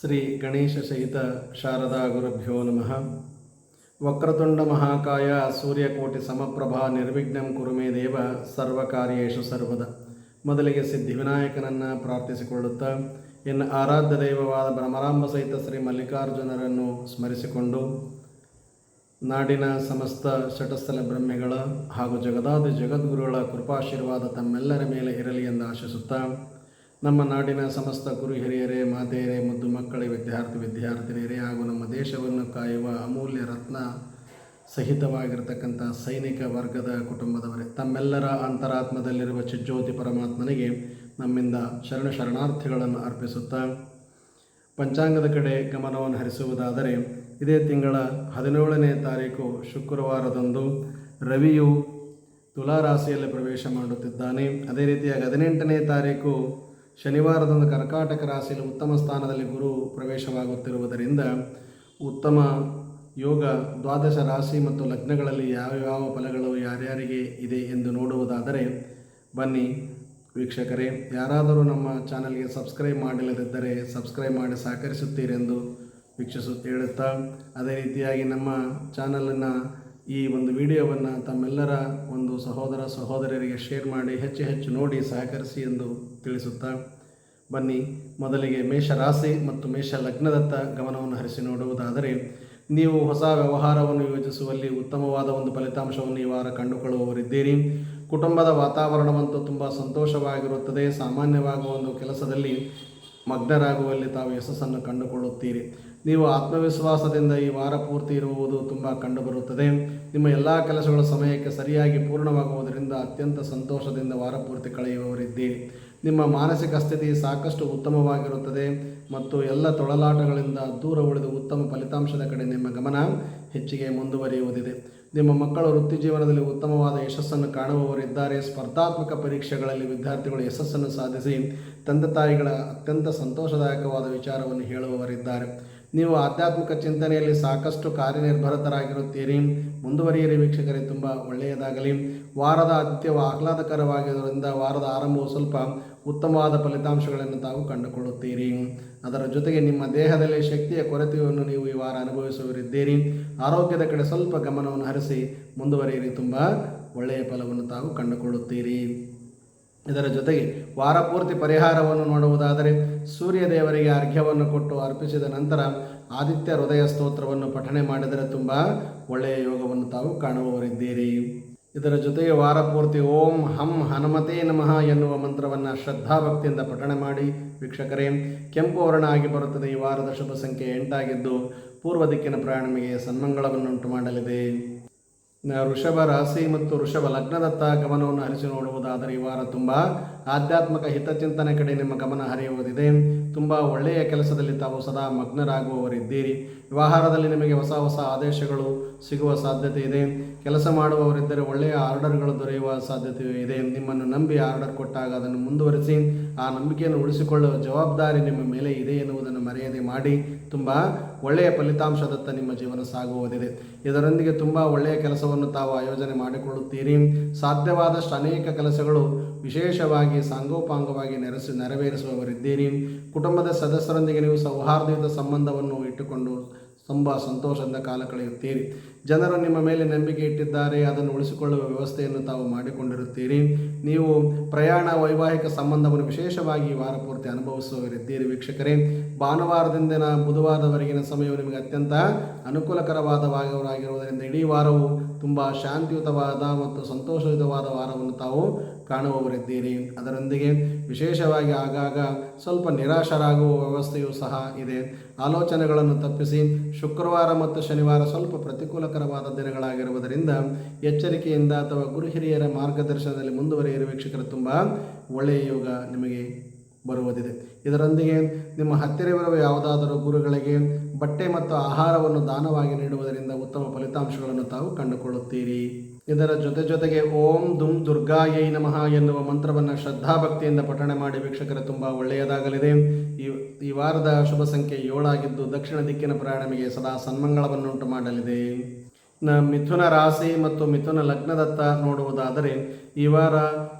ಶ್ರೀ ಗಣೇಶ ಸಹಿತ ಶಾರದಾ ಗುರುಭ್ಯೋ ನಮಃ. ವಕ್ರತುಂಡ ಮಹಾಕಾಯ ಸೂರ್ಯಕೋಟಿ ಸಮಪ್ರಭಾ ನಿರ್ವಿಘ್ನಂ ಕುರುಮೇ ದೇವ ಸರ್ವಕಾರ್ಯೇಷು ಸರ್ವದ. ಮೊದಲಿಗೆ ಸಿದ್ಧಿವಿನಾಯಕನನ್ನು ಪ್ರಾರ್ಥಿಸಿಕೊಳ್ಳುತ್ತಾ, ಇನ್ನು ಆರಾಧ್ಯ ದೈವವಾದ ಭ್ರಮರಾಂಬ ಸಹಿತ ಶ್ರೀ ಮಲ್ಲಿಕಾರ್ಜುನರನ್ನು ಸ್ಮರಿಸಿಕೊಂಡು, ನಾಡಿನ ಸಮಸ್ತ ಶಟಸ್ಥಲ ಬ್ರಹ್ಮೆಗಳ ಹಾಗೂ ಜಗದಾದಿ ಜಗದ್ಗುರುಗಳ ಕೃಪಾಶೀರ್ವಾದ ತಮ್ಮೆಲ್ಲರ ಮೇಲೆ ಇರಲಿ ಎಂದು ಆಶಿಸುತ್ತಾ ನಮ್ಮ ನಾಡಿನ ಸಮಸ್ತ ಗುರು ಹಿರಿಯರೇ, ಮಾತೆಯರೇ, ಮುದ್ದು ಮಕ್ಕಳ, ವಿದ್ಯಾರ್ಥಿ, ವಿದ್ಯಾರ್ಥಿನಿಯರೇ ಹಾಗೂ ನಮ್ಮ ದೇಶವನ್ನು ಕಾಯುವ ಅಮೂಲ್ಯ ರತ್ನ ಸಹಿತವಾಗಿರತಕ್ಕಂಥ ಸೈನಿಕ ವರ್ಗದ ಕುಟುಂಬದವರೇ, ತಮ್ಮೆಲ್ಲರ ಅಂತರಾತ್ಮದಲ್ಲಿರುವ ಚಿಜ್ಯೋತಿ ಪರಮಾತ್ಮನಿಗೆ ನಮ್ಮಿಂದ ಶರಣ ಶರಣಾರ್ಥಿಗಳನ್ನು ಅರ್ಪಿಸುತ್ತಾ ಪಂಚಾಂಗದ ಕಡೆ ಗಮನವನ್ನು ಹರಿಸುವುದಾದರೆ, ಇದೇ ತಿಂಗಳ ಹದಿನೇಳನೇ ತಾರೀಕು ಶುಕ್ರವಾರದಂದು ರವಿಯು ತುಲಾ ರಾಶಿಯಲ್ಲಿ ಪ್ರವೇಶ ಮಾಡುತ್ತಿದ್ದಾನೆ. ಅದೇ ರೀತಿಯಾಗಿ ಹದಿನೆಂಟನೇ ತಾರೀಕು ಶನಿವಾರದಂದು ಕರ್ಕಾಟಕ ರಾಶಿಯಲ್ಲಿ ಉತ್ತಮ ಸ್ಥಾನದಲ್ಲಿ ಗುರು ಪ್ರವೇಶವಾಗುತ್ತಿರುವುದರಿಂದ ಉತ್ತಮ ಯೋಗ, ದ್ವಾದಶ ರಾಶಿ ಮತ್ತು ಲಗ್ನಗಳಲ್ಲಿ ಯಾವ ಯಾವ ಫಲಗಳು ಯಾರ್ಯಾರಿಗೆ ಇದೆ ಎಂದು ನೋಡುವುದಾದರೆ ಬನ್ನಿ ವೀಕ್ಷಕರೇ, ಯಾರಾದರೂ ನಮ್ಮ ಚಾನಲ್ಗೆ ಸಬ್ಸ್ಕ್ರೈಬ್ ಮಾಡಿಲ್ಲದಿದ್ದರೆ ಸಬ್ಸ್ಕ್ರೈಬ್ ಮಾಡಿ ಸಹಕರಿಸುತ್ತೀರೆಂದು ವೀಕ್ಷಿಸು, ಹೇಳುತ್ತಾ, ಅದೇ ರೀತಿಯಾಗಿ ನಮ್ಮ ಚಾನಲನ್ನು ಈ ಒಂದು ವಿಡಿಯೋವನ್ನು ತಮ್ಮೆಲ್ಲರ ಒಂದು ಸಹೋದರ ಸಹೋದರರಿಗೆ ಶೇರ್ ಮಾಡಿ ಹೆಚ್ಚು ಹೆಚ್ಚು ನೋಡಿ ಸಹಕರಿಸಿ ಎಂದು ತಿಳಿಸುತ್ತಾ ಬನ್ನಿ, ಮೊದಲಿಗೆ ಮೇಷ ರಾಶಿ ಮತ್ತು ಮೇಷ ಲಗ್ನದತ್ತ ಗಮನವನ್ನು ಹರಿಸಿ ನೋಡುವುದಾದರೆ, ನೀವು ಹೊಸ ವ್ಯವಹಾರವನ್ನು ಯೋಜಿಸುವಲ್ಲಿ ಉತ್ತಮವಾದ ಒಂದು ಫಲಿತಾಂಶವನ್ನು ಈ ವಾರ ಕಂಡುಕೊಳ್ಳುವವರಿದ್ದೀರಿ. ಕುಟುಂಬದ ವಾತಾವರಣವಂತೂ ತುಂಬ ಸಂತೋಷವಾಗಿರುತ್ತದೆ. ಸಾಮಾನ್ಯವಾಗುವ ಒಂದು ಕೆಲಸದಲ್ಲಿ ಮಗ್ನರಾಗುವಲ್ಲಿ ತಾವು ಯಶಸ್ಸನ್ನು ಕಂಡುಕೊಳ್ಳುತ್ತೀರಿ. ನೀವು ಆತ್ಮವಿಶ್ವಾಸದಿಂದ ಈ ವಾರ ಪೂರ್ತಿ ಇರುವುದು ತುಂಬ ಕಂಡುಬರುತ್ತದೆ. ನಿಮ್ಮ ಎಲ್ಲ ಕೆಲಸಗಳ ಸಮಯಕ್ಕೆ ಸರಿಯಾಗಿ ಪೂರ್ಣವಾಗುವುದರಿಂದ ಅತ್ಯಂತ ಸಂತೋಷದಿಂದ ವಾರ ಪೂರ್ತಿ ಕಳೆಯುವವರಿದ್ದೀರಿ. ನಿಮ್ಮ ಮಾನಸಿಕ ಸ್ಥಿತಿ ಸಾಕಷ್ಟು ಉತ್ತಮವಾಗಿರುತ್ತದೆ ಮತ್ತು ಎಲ್ಲ ತೊಳಲಾಟಗಳಿಂದ ದೂರ ಉಳಿದು ಉತ್ತಮ ಫಲಿತಾಂಶದ ಕಡೆ ನಿಮ್ಮ ಗಮನ ಹೆಚ್ಚಿಗೆ ಮುಂದುವರಿಯುವುದಿದೆ. ನಿಮ್ಮ ಮಕ್ಕಳು ವೃತ್ತಿ ಜೀವನದಲ್ಲಿ ಉತ್ತಮವಾದ ಯಶಸ್ಸನ್ನು ಕಾಣುವವರಿದ್ದಾರೆ ಸ್ಪರ್ಧಾತ್ಮಕ ಪರೀಕ್ಷೆಗಳಲ್ಲಿ ವಿದ್ಯಾರ್ಥಿಗಳು ಯಶಸ್ಸನ್ನು ಸಾಧಿಸಿ ತಂದೆ ತಾಯಿಗಳ ಅತ್ಯಂತ ಸಂತೋಷದಾಯಕವಾದ ವಿಚಾರವನ್ನು ಹೇಳುವವರಿದ್ದಾರೆ. ನೀವು ಆಧ್ಯಾತ್ಮಿಕ ಚಿಂತನೆಯಲ್ಲಿ ಸಾಕಷ್ಟು ಕಾರ್ಯನಿರ್ಭರತರಾಗಿರುತ್ತೀರಿ. ಮುಂದುವರಿಯಿರಿ ವೀಕ್ಷಕರೇ, ತುಂಬ ಒಳ್ಳೆಯದಾಗಲಿ. ವಾರದ ಅತ್ಯವ ಆಹ್ಲಾದಕರವಾಗಿರುವುದರಿಂದ ವಾರದ ಆರಂಭವು ಸ್ವಲ್ಪ ಉತ್ತಮವಾದ ಫಲಿತಾಂಶಗಳನ್ನು ತಾವು ಕಂಡುಕೊಳ್ಳುತ್ತೀರಿ. ಅದರ ಜೊತೆಗೆ ನಿಮ್ಮ ದೇಹದಲ್ಲಿ ಶಕ್ತಿಯ ಕೊರತೆಯನ್ನು ನೀವು ಈ ವಾರ ಅನುಭವಿಸುವರಿದ್ದೀರಿ ಆರೋಗ್ಯದ ಕಡೆ ಸ್ವಲ್ಪ ಗಮನವನ್ನು ಹರಿಸಿ ಮುಂದುವರಿಯಿರಿ. ತುಂಬ ಒಳ್ಳೆಯ ಫಲವನ್ನು ತಾವು ಕಂಡುಕೊಳ್ಳುತ್ತೀರಿ. ಇದರ ಜೊತೆಗೆ ವಾರಪೂರ್ತಿ ಪರಿಹಾರವನ್ನು ನೋಡುವುದಾದರೆ ಸೂರ್ಯ ದೇವರಿಗೆ ಅರ್ಘ್ಯವನ್ನು ಕೊಟ್ಟು ಅರ್ಪಿಸಿದ ನಂತರ ಆದಿತ್ಯ ಹೃದಯ ಸ್ತೋತ್ರವನ್ನು ಪಠಣೆ ಮಾಡಿದರೆ ತುಂಬ ಒಳ್ಳೆಯ ಯೋಗವನ್ನು ತಾವು ಕಾಣುವವರಿದ್ದೀರಿ. ಇದರ ಜೊತೆಗೆ ವಾರಪೂರ್ತಿ ಓಂ ಹಂ ಹನುಮತೇ ನಮಃ ಎನ್ನುವ ಮಂತ್ರವನ್ನು ಶ್ರದ್ಧಾಭಕ್ತಿಯಿಂದ ಪಠಣೆ ಮಾಡಿ. ವೀಕ್ಷಕರೇ, ಕೆಂಪು ವರ್ಣ ಆಗಿ ಬರುತ್ತದೆ. ಈ ವಾರದ ಶುಭ ಸಂಖ್ಯೆ ಎಂಟಾಗಿದ್ದು, ಪೂರ್ವ ದಿಕ್ಕಿನ ಪ್ರಯಾಣಮಿಗೆ ಸನ್ಮಂಗಳವನ್ನುಂಟು ಮಾಡಲಿದೆ. ವೃಷಭ ರಾಶಿ ಮತ್ತು ಋಷಭ ಲಗ್ನದತ್ತ ಗಮನವನ್ನು ಹರಿಸಿ ನೋಡುವುದಾದರೆ, ಈ ವಾರ ತುಂಬ ಆಧ್ಯಾತ್ಮಿಕ ಹಿತಚಿಂತನೆ ಕಡೆ ನಿಮ್ಮ ಗಮನ ಹರಿಯುವುದಿದೆ. ತುಂಬ ಒಳ್ಳೆಯ ಕೆಲಸದಲ್ಲಿ ತಾವು ಸದಾ ಮಗ್ನರಾಗುವವರಿದ್ದೀರಿ. ವ್ಯವಹಾರದಲ್ಲಿ ನಿಮಗೆ ಹೊಸ ಹೊಸ ಆದೇಶಗಳು ಸಿಗುವ ಸಾಧ್ಯತೆ ಇದೆ. ಕೆಲಸ ಮಾಡುವವರಿದ್ದರೆ ಒಳ್ಳೆಯ ಆರ್ಡರ್ಗಳು ದೊರೆಯುವ ಸಾಧ್ಯತೆ ಇದೆ. ನಿಮ್ಮನ್ನು ನಂಬಿ ಆರ್ಡರ್ ಕೊಟ್ಟಾಗ ಅದನ್ನು ಮುಂದುವರಿಸಿ, ಆ ನಂಬಿಕೆಯನ್ನು ಉಳಿಸಿಕೊಳ್ಳುವ ಜವಾಬ್ದಾರಿ ನಿಮ್ಮ ಮೇಲೆ ಇದೆ ಎನ್ನುವುದನ್ನು ಮರೆಯದೆ ಮಾಡಿ. ತುಂಬ ಒಳ್ಳೆಯ ಫಲಿತಾಂಶದತ್ತ ನಿಮ್ಮ ಜೀವನ ಸಾಗುವುದಿದೆ. ಇದರೊಂದಿಗೆ ತುಂಬ ಒಳ್ಳೆಯ ಕೆಲಸವನ್ನು ತಾವು ಆಯೋಜನೆ ಮಾಡಿಕೊಳ್ಳುತ್ತೀರಿ. ಸಾಧ್ಯವಾದಷ್ಟು ಅನೇಕ ಕೆಲಸಗಳು ವಿಶೇಷವಾಗಿ ಸಾಂಗೋಪಾಂಗವಾಗಿ ನೆರೆಸಿ, ನೆರವೇರಿಸುವವರಿದ್ದೀರಿ. ಕುಟುಂಬದ ಸದಸ್ಯರೊಂದಿಗೆ ನೀವು ಸೌಹಾರ್ದಯುತ ಸಂಬಂಧವನ್ನು ಇಟ್ಟುಕೊಂಡು ತುಂಬ ಸಂತೋಷದಿಂದ ಕಾಲ ಕಳೆಯುತ್ತೀರಿ. ಜನರು ನಿಮ್ಮ ಮೇಲೆ ನಂಬಿಕೆ ಇಟ್ಟಿದ್ದಾರೆ. ಅದನ್ನು ಉಳಿಸಿಕೊಳ್ಳುವ ವ್ಯವಸ್ಥೆಯನ್ನು ತಾವು ಮಾಡಿಕೊಂಡಿರುತ್ತೀರಿ. ನೀವು ಪ್ರಯಾಣ ವೈವಾಹಿಕ ಸಂಬಂಧವನ್ನು ವಿಶೇಷವಾಗಿ ಈ ವಾರ ಪೂರ್ತಿ ಅನುಭವಿಸುವವರಿದ್ದೀರಿ. ವೀಕ್ಷಕರೇ, ಭಾನುವಾರದಿಂದ ಬುಧವಾರದವರೆಗಿನ ಸಮಯವು ನಿಮಗೆ ಅತ್ಯಂತ ಅನುಕೂಲಕರವಾದವಾಗಿರುವುದರಿಂದ ಇಡೀ ವಾರವು ತುಂಬ ಶಾಂತಿಯುತವಾದ ಮತ್ತು ಸಂತೋಷಯುತವಾದ ವಾರವನ್ನು ತಾವು ಕಾಣುವವರಿದ್ದೀರಿ. ಅದರೊಂದಿಗೆ ವಿಶೇಷವಾಗಿ ಆಗಾಗ ಸ್ವಲ್ಪ ನಿರಾಶರಾಗುವ ವ್ಯವಸ್ಥೆಯೂ ಸಹ ಇದೆ. ಆಲೋಚನೆಗಳನ್ನು ತಪ್ಪಿಸಿ ಶುಕ್ರವಾರ ಮತ್ತು ಶನಿವಾರ ಸ್ವಲ್ಪ ಪ್ರತಿಕೂಲಕರವಾದ ದಿನಗಳಾಗಿರುವುದರಿಂದ ಎಚ್ಚರಿಕೆಯಿಂದ ಅಥವಾ ಗುರು ಹಿರಿಯರ ಮಾರ್ಗದರ್ಶನದಲ್ಲಿ ಮುಂದುವರಿಯಿರುವ ವೀಕ್ಷಕರು. ತುಂಬ ಒಳ್ಳೆಯ ಯೋಗ ನಿಮಗೆ ಬರುವುದಿದೆ. ಇದರೊಂದಿಗೆ ನಿಮ್ಮ ಹತ್ತಿರವಿರುವ ಯಾವುದಾದರೂ ಗುರುಗಳಿಗೆ ಬಟ್ಟೆ ಮತ್ತು ಆಹಾರವನ್ನು ದಾನವಾಗಿ ನೀಡುವುದರಿಂದ ಉತ್ತಮ ಫಲಿತಾಂಶಗಳನ್ನು ತಾವು ಕಂಡುಕೊಳ್ಳುತ್ತೀರಿ. ಇದರ ಜೊತೆ ಜೊತೆಗೆ ಓಂ ದುಂ ದುರ್ಗಾಯೈ ನಮಃ ಎನ್ನುವ ಮಂತ್ರವನ್ನು ಶ್ರದ್ಧಾಭಕ್ತಿಯಿಂದ ಪಠಣೆ ಮಾಡಿ ವೀಕ್ಷಕರ, ತುಂಬ ಒಳ್ಳೆಯದಾಗಲಿದೆ. ಈ ಈ ವಾರದ ಶುಭ ಸಂಖ್ಯೆ ಏಳಾಗಿದ್ದು ದಕ್ಷಿಣ ದಿಕ್ಕಿನ ಪ್ರಯಾಣಮಿಗೆ ಸದಾ ಸನ್ಮಂಗಳವನ್ನುಂಟು ಮಾಡಲಿದೆ. ಮಿಥುನ ರಾಶಿ ಮತ್ತು ಮಿಥುನ ಲಗ್ನದತ್ತ ನೋಡುವುದಾದರೆ ಈ ವಾರ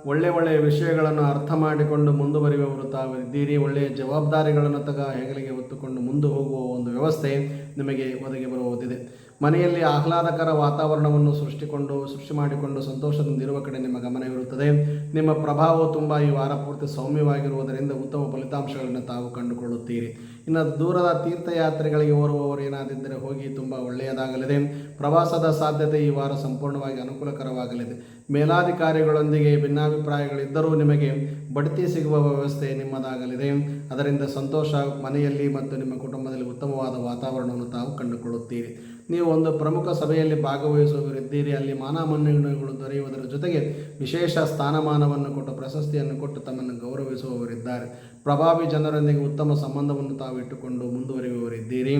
ಒಳ್ಳೆ ಒಳ್ಳೆಯ ವಿಷಯಗಳನ್ನು ಅರ್ಥ ಮಾಡಿಕೊಂಡು ಮುಂದುವರಿಯುವವರು ತಾವು ಇದ್ದೀರಿ ಒಳ್ಳೆಯ ಜವಾಬ್ದಾರಿಗಳನ್ನು ತಗ ಹೆಗಲಿಗೆ ಹೊತ್ತುಕೊಂಡು ಮುಂದೆ ಹೋಗುವ ಒಂದು ವ್ಯವಸ್ಥೆ ನಿಮಗೆ ಒದಗಿ ಬರುವುದಿದೆ. ಮನೆಯಲ್ಲಿ ಆಹ್ಲಾದಕರ ವಾತಾವರಣವನ್ನು ಸೃಷ್ಟಿಕೊಂಡು, ಸೃಷ್ಟಿ ಮಾಡಿಕೊಂಡು ಸಂತೋಷದಿಂದ ಇರುವ ಕಡೆ ನಿಮ್ಮ ಗಮನವಿರುತ್ತದೆ ನಿಮ್ಮ ಪ್ರಭಾವವು ತುಂಬ ಈ ವಾರ ಪೂರ್ತಿ ಸೌಮ್ಯವಾಗಿರುವುದರಿಂದ ಉತ್ತಮ ಫಲಿತಾಂಶಗಳನ್ನು ತಾವು ಕಂಡುಕೊಳ್ಳುತ್ತೀರಿ. ಇನ್ನು ದೂರದ ತೀರ್ಥಯಾತ್ರೆಗಳಿಗೆ ಓರುವವರು ಏನಾದಿದ್ದರೆ ಹೋಗಿ ತುಂಬ ಒಳ್ಳೆಯದಾಗಲಿದೆ. ಪ್ರವಾಸದ ಸಾಧ್ಯತೆ ಈ ವಾರ ಸಂಪೂರ್ಣವಾಗಿ ಅನುಕೂಲಕರವಾಗಲಿದೆ. ಮೇಲಾಧಿಕಾರಿಗಳೊಂದಿಗೆ ಭಿನ್ನಾಭಿಪ್ರಾಯಗಳಿದ್ದರೂ ನಿಮಗೆ ಬಡ್ತಿ ಸಿಗುವ ವ್ಯವಸ್ಥೆ ನಿಮ್ಮದಾಗಲಿದೆ. ಅದರಿಂದ ಸಂತೋಷ, ಮನೆಯಲ್ಲಿ ಮತ್ತು ನಿಮ್ಮ ಕುಟುಂಬದಲ್ಲಿ ಉತ್ತಮವಾದ ವಾತಾವರಣವನ್ನು ತಾವು ಕಂಡುಕೊಳ್ಳುತ್ತೀರಿ. ನೀವು ಒಂದು ಪ್ರಮುಖ ಸಭೆಯಲ್ಲಿ ಭಾಗವಹಿಸುವವರಿದ್ದೀರಿ. ಅಲ್ಲಿ ಮಾನಮಾನ್ಯಗಳು ದೊರೆಯುವುದರ ಜೊತೆಗೆ ವಿಶೇಷ ಸ್ಥಾನಮಾನವನ್ನು ಕೊಟ್ಟು ಪ್ರಶಸ್ತಿಯನ್ನು ಕೊಟ್ಟು ತಮ್ಮನ್ನು ಗೌರವಿಸುವವರಿದ್ದಾರೆ. ಪ್ರಭಾವಿ ಜನರೊಂದಿಗೆ ಉತ್ತಮ ಸಂಬಂಧವನ್ನು ತಾವು ಇಟ್ಟುಕೊಂಡು ಮುಂದುವರಿಯುವವರಿದ್ದೀರಿ.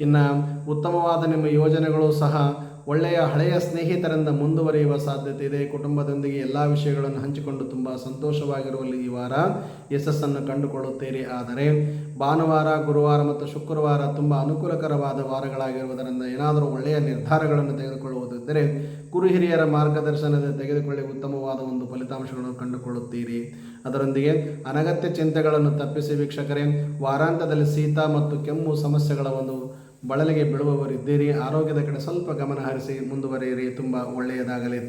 ಇನ್ನು ಉತ್ತಮವಾದ ನಿಮ್ಮ ಯೋಜನೆಗಳು ಸಹ ಒಳ್ಳೆಯ ಹಳೆಯ ಸ್ನೇಹಿತರಿಂದ ಮುಂದುವರಿಯುವ ಸಾಧ್ಯತೆ ಇದೆ ಕುಟುಂಬದೊಂದಿಗೆ ಎಲ್ಲ ವಿಷಯಗಳನ್ನು ಹಂಚಿಕೊಂಡು ತುಂಬ ಸಂತೋಷವಾಗಿರುವಲ್ಲಿ ಈ ವಾರ ಯಶಸ್ಸನ್ನು ಕಂಡುಕೊಳ್ಳುತ್ತೀರಿ. ಆದರೆ ಭಾನುವಾರ, ಗುರುವಾರ ಮತ್ತು ಶುಕ್ರವಾರ ತುಂಬ ಅನುಕೂಲಕರವಾದ ವಾರಗಳಾಗಿರುವುದರಿಂದ ಏನಾದರೂ ಒಳ್ಳೆಯ ನಿರ್ಧಾರಗಳನ್ನು ತೆಗೆದುಕೊಳ್ಳುವುದಿದ್ದರೆ ಗುರು ಹಿರಿಯರ ಮಾರ್ಗದರ್ಶನದ ತೆಗೆದುಕೊಳ್ಳಿ ಉತ್ತಮವಾದ ಒಂದು ಫಲಿತಾಂಶಗಳನ್ನು ಕಂಡುಕೊಳ್ಳುತ್ತೀರಿ. ಅದರೊಂದಿಗೆ ಅನಗತ್ಯ ಚಿಂತೆಗಳನ್ನು ತಪ್ಪಿಸಿ ವೀಕ್ಷಕರೇ, ವಾರಾಂತ್ಯದಲ್ಲಿ ಶೀತ ಮತ್ತು ಕೆಮ್ಮು ಸಮಸ್ಯೆಗಳ ಒಂದು ಬಳಲಿಗೆ ಬೀಳುವವರಿದ್ದೀರಿ. ಆರೋಗ್ಯದ ಕಡೆ ಸ್ವಲ್ಪ ಗಮನ ಹರಿಸಿ ಮುಂದುವರಿಯಿರಿ. ತುಂಬ ಒಳ್ಳೆಯದಾಗಲಿ.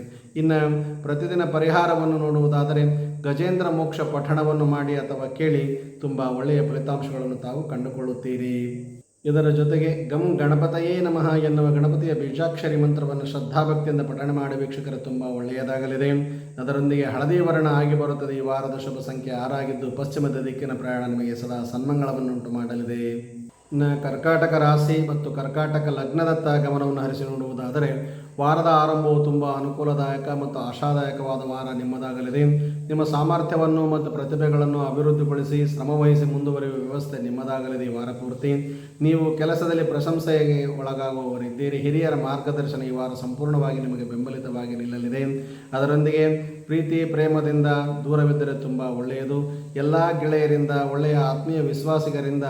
ಇನ್ನು ಪ್ರತಿದಿನ ಪರಿಹಾರವನ್ನು ನೋಡುವುದಾದರೆ ಗಜೇಂದ್ರ ಮೋಕ್ಷ ಪಠಣವನ್ನು ಮಾಡಿ ಅಥವಾ ಕೇಳಿ ತುಂಬ ಒಳ್ಳೆಯ ಫಲಿತಾಂಶಗಳನ್ನು ತಾವು ಕಂಡುಕೊಳ್ಳುತ್ತೀರಿ. ಇದರ ಜೊತೆಗೆ, ಗಂ ಗಣಪತಯೇ ನಮಃ ಎನ್ನುವ ಗಣಪತಿಯ ಬೀಜಾಕ್ಷರಿ ಮಂತ್ರವನ್ನು ಶ್ರದ್ಧಾಭಕ್ತಿಯಿಂದ ಪಠಣ ಮಾಡಿ ವೀಕ್ಷಕರು, ತುಂಬ ಒಳ್ಳೆಯದಾಗಲಿದೆ. ಅದರೊಂದಿಗೆ ಹಳದಿ ವರ್ಣ ಆಗಿ ಬರುತ್ತದೆ. ಈ ವಾರದ ಶುಭ ಸಂಖ್ಯೆ ಆರಾಗಿದ್ದು ಪಶ್ಚಿಮದ ದಿಕ್ಕಿನ ಪ್ರಯಾಣ ನಿಮಗೆ ಸದಾ ಸನ್ಮಂಗಳವನ್ನುಂಟು ಮಾಡಲಿದೆ. ಇನ್ನು ಕರ್ಕಾಟಕ ರಾಶಿ ಮತ್ತು ಕರ್ಕಾಟಕ ಲಗ್ನದತ್ತ ಗಮನವನ್ನು ಹರಿಸಿ ನೋಡುವುದಾದರೆ ವಾರದ ಆರಂಭವು ತುಂಬ ಅನುಕೂಲದಾಯಕ ಮತ್ತು ಆಶಾದಾಯಕವಾದ ವಾರ ನಿಮ್ಮದಾಗಲಿದೆ. ನಿಮ್ಮ ಸಾಮರ್ಥ್ಯವನ್ನು ಮತ್ತು ಪ್ರತಿಭೆಗಳನ್ನು ಅಭಿವೃದ್ಧಿಪಡಿಸಿ ಶ್ರಮವಹಿಸಿ ಮುಂದುವರಿಯುವ ವ್ಯವಸ್ಥೆ ನಿಮ್ಮದಾಗಲಿದೆ ಈ ವಾರ ಪೂರ್ತಿ. ನೀವು ಕೆಲಸದಲ್ಲಿ ಪ್ರಶಂಸೆಗೆ ಒಳಗಾಗುವವರಿದ್ದೀರಿ. ಹಿರಿಯರ ಮಾರ್ಗದರ್ಶನ ಈ ವಾರ ಸಂಪೂರ್ಣವಾಗಿ ನಿಮಗೆ ಬೆಂಬಲಿತವಾಗಿ ನಿಲ್ಲಲಿದೆ. ಅದರೊಂದಿಗೆ ಪ್ರೀತಿ, ಪ್ರೇಮದಿಂದ ದೂರವಿದ್ದರೆ ತುಂಬ ಒಳ್ಳೆಯದು. ಎಲ್ಲ ಗೆಳೆಯರಿಂದ, ಒಳ್ಳೆಯ ಆತ್ಮೀಯ ವಿಶ್ವಾಸಿಗರಿಂದ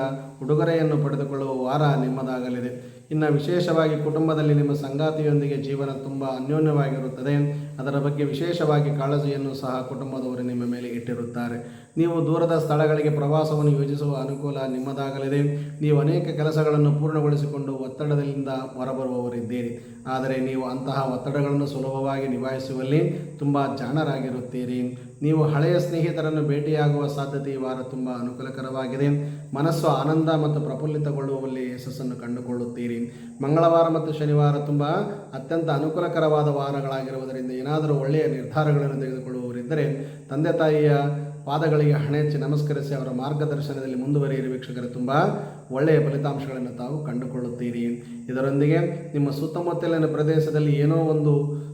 ಉಡುಗೊರೆಯನ್ನು ಪಡೆದುಕೊಳ್ಳುವ ವಾರ ನಿಮ್ಮದಾಗಲಿದೆ. ಇನ್ನು ವಿಶೇಷವಾಗಿ ಕುಟುಂಬದಲ್ಲಿ ನಿಮ್ಮ ಸಂಗಾತಿಯೊಂದಿಗೆ ಜೀವನ ತುಂಬ ಅನ್ಯೋನ್ಯವಾಗಿರುತ್ತದೆ. ಅದರ ಬಗ್ಗೆ ವಿಶೇಷವಾಗಿ ಕಾಳಜಿಯನ್ನು ಸಹ ಕುಟುಂಬದವರು ನಿಮ್ಮ ಮೇಲೆ ಇಟ್ಟಿರುತ್ತಾರೆ. ನೀವು ದೂರದ ಸ್ಥಳಗಳಿಗೆ ಪ್ರವಾಸವನ್ನು ಯೋಜಿಸುವ ಅನುಕೂಲ ನಿಮ್ಮದಾಗಲಿದೆ. ನೀವು ಅನೇಕ ಕೆಲಸಗಳನ್ನು ಪೂರ್ಣಗೊಳಿಸಿಕೊಂಡು ಒತ್ತಡದಿಂದ ಹೊರಬರುವವರಿದ್ದೀರಿ. ಆದರೆ ನೀವು ಅಂತಹ ಒತ್ತಡಗಳನ್ನು ಸುಲಭವಾಗಿ ನಿಭಾಯಿಸುವಲ್ಲಿ ತುಂಬ ಜಾಣರಾಗಿರುತ್ತೀರಿ. ನೀವು ಹಳೆಯ ಸ್ನೇಹಿತರನ್ನು ಭೇಟಿಯಾಗುವ ಸಾಧ್ಯತೆ ಈ ವಾರ ತುಂಬ ಅನುಕೂಲಕರವಾಗಿದೆ. ಮನಸ್ಸು ಆನಂದ ಮತ್ತು ಪ್ರಫುಲ್ಲಿತಗೊಳ್ಳುವಲ್ಲಿ ಯಶಸ್ಸನ್ನು ಕಂಡುಕೊಳ್ಳುತ್ತೀರಿ. ಮಂಗಳವಾರ ಮತ್ತು ಶನಿವಾರ ತುಂಬ ಅತ್ಯಂತ ಅನುಕೂಲಕರವಾದ ವಾರಗಳಾಗಿರುವುದರಿಂದ ಏನಾದರೂ ಒಳ್ಳೆಯ ನಿರ್ಧಾರಗಳನ್ನು ತೆಗೆದುಕೊಳ್ಳುವವರಿದ್ದರೆ ತಂದೆ ತಾಯಿಯ ಪಾದಗಳಿಗೆ ಹಣೆಚ್ಚಿ ನಮಸ್ಕರಿಸಿ ಅವರ ಮಾರ್ಗದರ್ಶನದಲ್ಲಿ ಮುಂದುವರಿಯಿರಿ. ವೀಕ್ಷಕರು, ತುಂಬ ಒಳ್ಳೆಯ ಫಲಿತಾಂಶಗಳನ್ನು ತಾವು ಕಂಡುಕೊಳ್ಳುತ್ತೀರಿ. ಇದರೊಂದಿಗೆ ನಿಮ್ಮ ಸುತ್ತಮುತ್ತಲಿನ ಪ್ರದೇಶದಲ್ಲಿ ಏನೋ ಒಂದು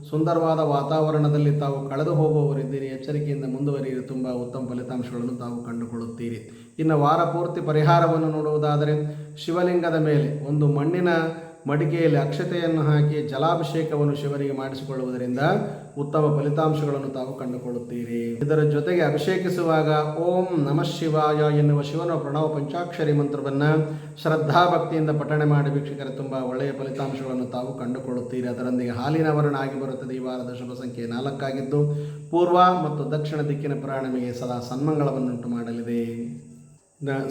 ಸುಂದರವಾದ ವಾತಾವರಣದಲ್ಲಿ ತಾವು ಕಳೆದು ಹೋಗುವವರಿದ್ದೀರಿ ಎಚ್ಚರಿಕೆಯಿಂದ ಮುಂದುವರಿಯಲು ತುಂಬ ಉತ್ತಮ ಫಲಿತಾಂಶಗಳನ್ನು ತಾವು ಕಂಡುಕೊಳ್ಳುತ್ತೀರಿ. ಇನ್ನು ವಾರ ಪೂರ್ತಿ ಪರಿಹಾರವನ್ನು ನೋಡುವುದಾದರೆ ಶಿವಲಿಂಗದ ಮೇಲೆ ಒಂದು ಮಣ್ಣಿನ ಮಡಿಕೆಯಲ್ಲಿ ಅಕ್ಷತೆಯನ್ನು ಹಾಕಿ ಜಲಾಭಿಷೇಕವನ್ನು ಶಿವರಿಗೆ ಮಾಡಿಸಿಕೊಳ್ಳುವುದರಿಂದ ಉತ್ತಮ ಫಲಿತಾಂಶಗಳನ್ನು ತಾವು ಕಂಡುಕೊಳ್ಳುತ್ತೀರಿ. ಇದರ ಜೊತೆಗೆ ಅಭಿಷೇಕಿಸುವಾಗ ಓಂ ನಮಃ ಶಿವಾಯ ಎನ್ನುವ ಶಿವನ ಪ್ರಣವ ಪಂಚಾಕ್ಷರಿ ಮಂತ್ರವನ್ನು ಶ್ರದ್ಧಾಭಕ್ತಿಯಿಂದ ಪಠಣೆ ಮಾಡಿ ವೀಕ್ಷಕರು, ತುಂಬ ಒಳ್ಳೆಯ ಫಲಿತಾಂಶಗಳನ್ನು ತಾವು ಕಂಡುಕೊಳ್ಳುತ್ತೀರಿ. ಅದರೊಂದಿಗೆ ಹಾಲಿನ ವರ್ಣ ಆಗಿ ಬರುತ್ತದೆ. ಈ ವಾರದ ಶುಭ ಸಂಖ್ಯೆ ನಾಲ್ಕಾಗಿದ್ದು, ಪೂರ್ವ ಮತ್ತು ದಕ್ಷಿಣ ದಿಕ್ಕಿನ ಪ್ರಾಣಮಿಗೆ ಸದಾ ಸನ್ಮಂಗಳವನ್ನುಂಟು ಮಾಡಲಿದೆ.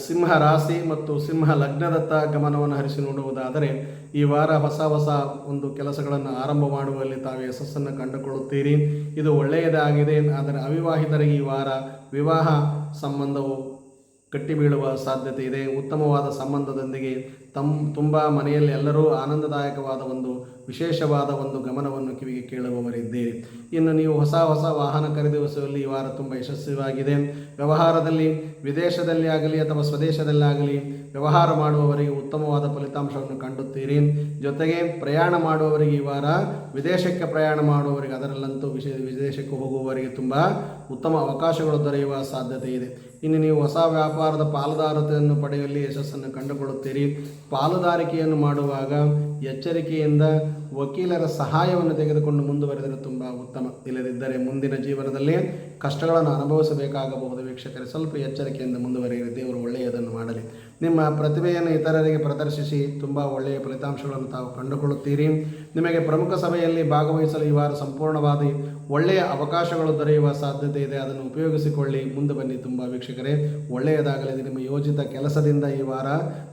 ಸಿಂಹ ರಾಶಿ ಮತ್ತು ಸಿಂಹ ಲಗ್ನದತ್ತ ಗಮನವನ್ನು ಹರಿಸಿ ನೋಡುವುದಾದರೆ ಈ ವಾರ ಹೊಸ ಹೊಸ ಒಂದು ಕೆಲಸಗಳನ್ನು ಆರಂಭ ಮಾಡುವಲ್ಲಿ ತಾವು ಯಶಸ್ಸನ್ನು ಕಂಡುಕೊಳ್ಳುತ್ತೀರಿ. ಇದು ಒಳ್ಳೆಯದಾಗಿದೆ ಆದರೆ ಅವಿವಾಹಿತರಿಗೆ ಈ ವಾರ ವಿವಾಹ ಸಂಬಂಧವು ಕಟ್ಟಿಬೀಳುವ ಸಾಧ್ಯತೆ ಇದೆ. ಉತ್ತಮವಾದ ಸಂಬಂಧದೊಂದಿಗೆ ತಮ್ಮ ತುಂಬ ಮನೆಯಲ್ಲಿ ಎಲ್ಲರೂ ಆನಂದದಾಯಕವಾದ ಒಂದು ವಿಶೇಷವಾದ ಒಂದು ಗಮನವನ್ನು ಕಿವಿಗೆ ಕೇಳುವವರಿದ್ದೀರಿ. ಇನ್ನು ನೀವು ಹೊಸ ಹೊಸ ವಾಹನ ಖರೀದಿಸುವಲ್ಲಿ ಈ ವಾರ ತುಂಬ ಯಶಸ್ವಿಯಾಗಿದೆ. ವ್ಯವಹಾರದಲ್ಲಿ, ವಿದೇಶದಲ್ಲಿ ಆಗಲಿ ಅಥವಾ ಸ್ವದೇಶದಲ್ಲಿ ಆಗಲಿ ವ್ಯವಹಾರ ಮಾಡುವವರಿಗೆ ಉತ್ತಮವಾದ ಫಲಿತಾಂಶವನ್ನು ಕಂಡುತ್ತೀರಿ. ಜೊತೆಗೆ ಪ್ರಯಾಣ ಮಾಡುವವರಿಗೆ ಈ ವಾರ ವಿದೇಶಕ್ಕೆ ಪ್ರಯಾಣ ಮಾಡುವವರಿಗೆ ಅದರಲ್ಲಂತೂ ವಿಶೇಷ ವಿದೇಶಕ್ಕೆ ಹೋಗುವವರಿಗೆ ತುಂಬ ಉತ್ತಮ ಅವಕಾಶಗಳು ದೊರೆಯುವ ಸಾಧ್ಯತೆ ಇದೆ. ಇನ್ನು ನೀವು ಹೊಸ ವ್ಯಾಪಾರದ ಪಾಲುದಾರತೆಯನ್ನು ಪಡೆಯುವಲ್ಲಿ ಯಶಸ್ಸನ್ನು ಕಂಡುಕೊಳ್ಳುತ್ತೀರಿ. ಪಾಲುದಾರಿಕೆಯನ್ನು ಮಾಡುವಾಗ ಎಚ್ಚರಿಕೆಯಿಂದ ವಕೀಲರ ಸಹಾಯವನ್ನು ತೆಗೆದುಕೊಂಡು ಮುಂದುವರೆದರೆ ತುಂಬ ಉತ್ತಮ. ಇಲ್ಲದಿದ್ದರೆ ಮುಂದಿನ ಜೀವನದಲ್ಲಿ ಕಷ್ಟಗಳನ್ನು ಅನುಭವಿಸಬೇಕಾಗಬಹುದು. ವೀಕ್ಷಕರೇ, ಸ್ವಲ್ಪ ಎಚ್ಚರಿಕೆಯಿಂದ ಮುಂದುವರೆಯಲಿ ದೇವರು ಒಳ್ಳೆಯದನ್ನು ಮಾಡಲಿ. ನಿಮ್ಮ ಪ್ರತಿಭೆಯನ್ನು ಇತರರಿಗೆ ಪ್ರದರ್ಶಿಸಿ ತುಂಬ ಒಳ್ಳೆಯ ಫಲಿತಾಂಶಗಳನ್ನು ತಾವು ಕಂಡುಕೊಳ್ಳುತ್ತೀರಿ. ನಿಮಗೆ ಪ್ರಮುಖ ಸಭೆಯಲ್ಲಿ ಭಾಗವಹಿಸಲು ಈ ವಾರ ಸಂಪೂರ್ಣವಾದ ಒಳ್ಳೆಯ ಅವಕಾಶಗಳು ದೊರೆಯುವ ಸಾಧ್ಯತೆ ಇದೆ, ಅದನ್ನು ಉಪಯೋಗಿಸಿಕೊಳ್ಳಿ. ಮುಂದೆ ಬನ್ನಿ ತುಂಬ ವೀಕ್ಷಕರೇ. ಒಳ್ಳೆಯದಾಗಲಿದೆ ನಿಮ್ಮ ಯೋಜಿತ ಕೆಲಸದಿಂದ ಈ ವಾರ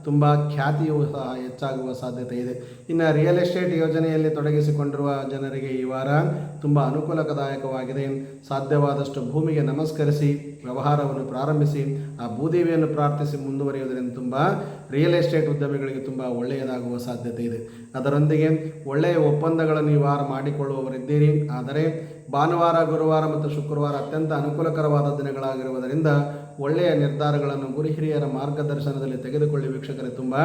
ತುಂಬ ಖ್ಯಾತಿಯೂ ಸಹ ಹೆಚ್ಚಾಗುವ ಸಾಧ್ಯತೆ ಇದೆ. ಇನ್ನು ರಿಯಲ್ ಎಸ್ಟೇಟ್ ಯೋಜನೆಯಲ್ಲಿ ತೊಡಗಿಸಿಕೊಂಡಿರುವ ಜನರಿಗೆ ಈ ವಾರ ತುಂಬ ಅನುಕೂಲಕದಾಯಕವಾಗಿದೆ. ಸಾಧ್ಯವಾದಷ್ಟು ಭೂಮಿಗೆ ನಮಸ್ಕರಿಸಿ, ವ್ಯವಹಾರವನ್ನು ಪ್ರಾರಂಭಿಸಿ, ಆ ಭೂದೇವಿಯನ್ನು ಪ್ರಾರ್ಥಿಸಿ ಮುಂದುವರಿಯುವುದರಿಂದ ತುಂಬ ರಿಯಲ್ ಎಸ್ಟೇಟ್ ಉದ್ಯಮಿಗಳಿಗೆ ತುಂಬ ಒಳ್ಳೆಯದಾಗುವ ಸಾಧ್ಯತೆ ಇದೆ. ಅದರೊಂದಿಗೆ ಒಳ್ಳೆಯ ಒಪ್ಪಂದಗಳನ್ನು ಈ ವಾರ ಮಾಡಿಕೊಳ್ಳುವವರಿದ್ದೀರಿ. ಆದರೆ ಭಾನುವಾರ, ಗುರುವಾರ ಮತ್ತು ಶುಕ್ರವಾರ ಅತ್ಯಂತ ಅನುಕೂಲಕರವಾದ ದಿನಗಳಾಗಿರುವುದರಿಂದ ಒಳ್ಳೆಯ ನಿರ್ಧಾರಗಳನ್ನು ಗುರು ಹಿರಿಯರ ಮಾರ್ಗದರ್ಶನದಲ್ಲಿ ತೆಗೆದುಕೊಳ್ಳಿ ವೀಕ್ಷಕರೇ. ತುಂಬ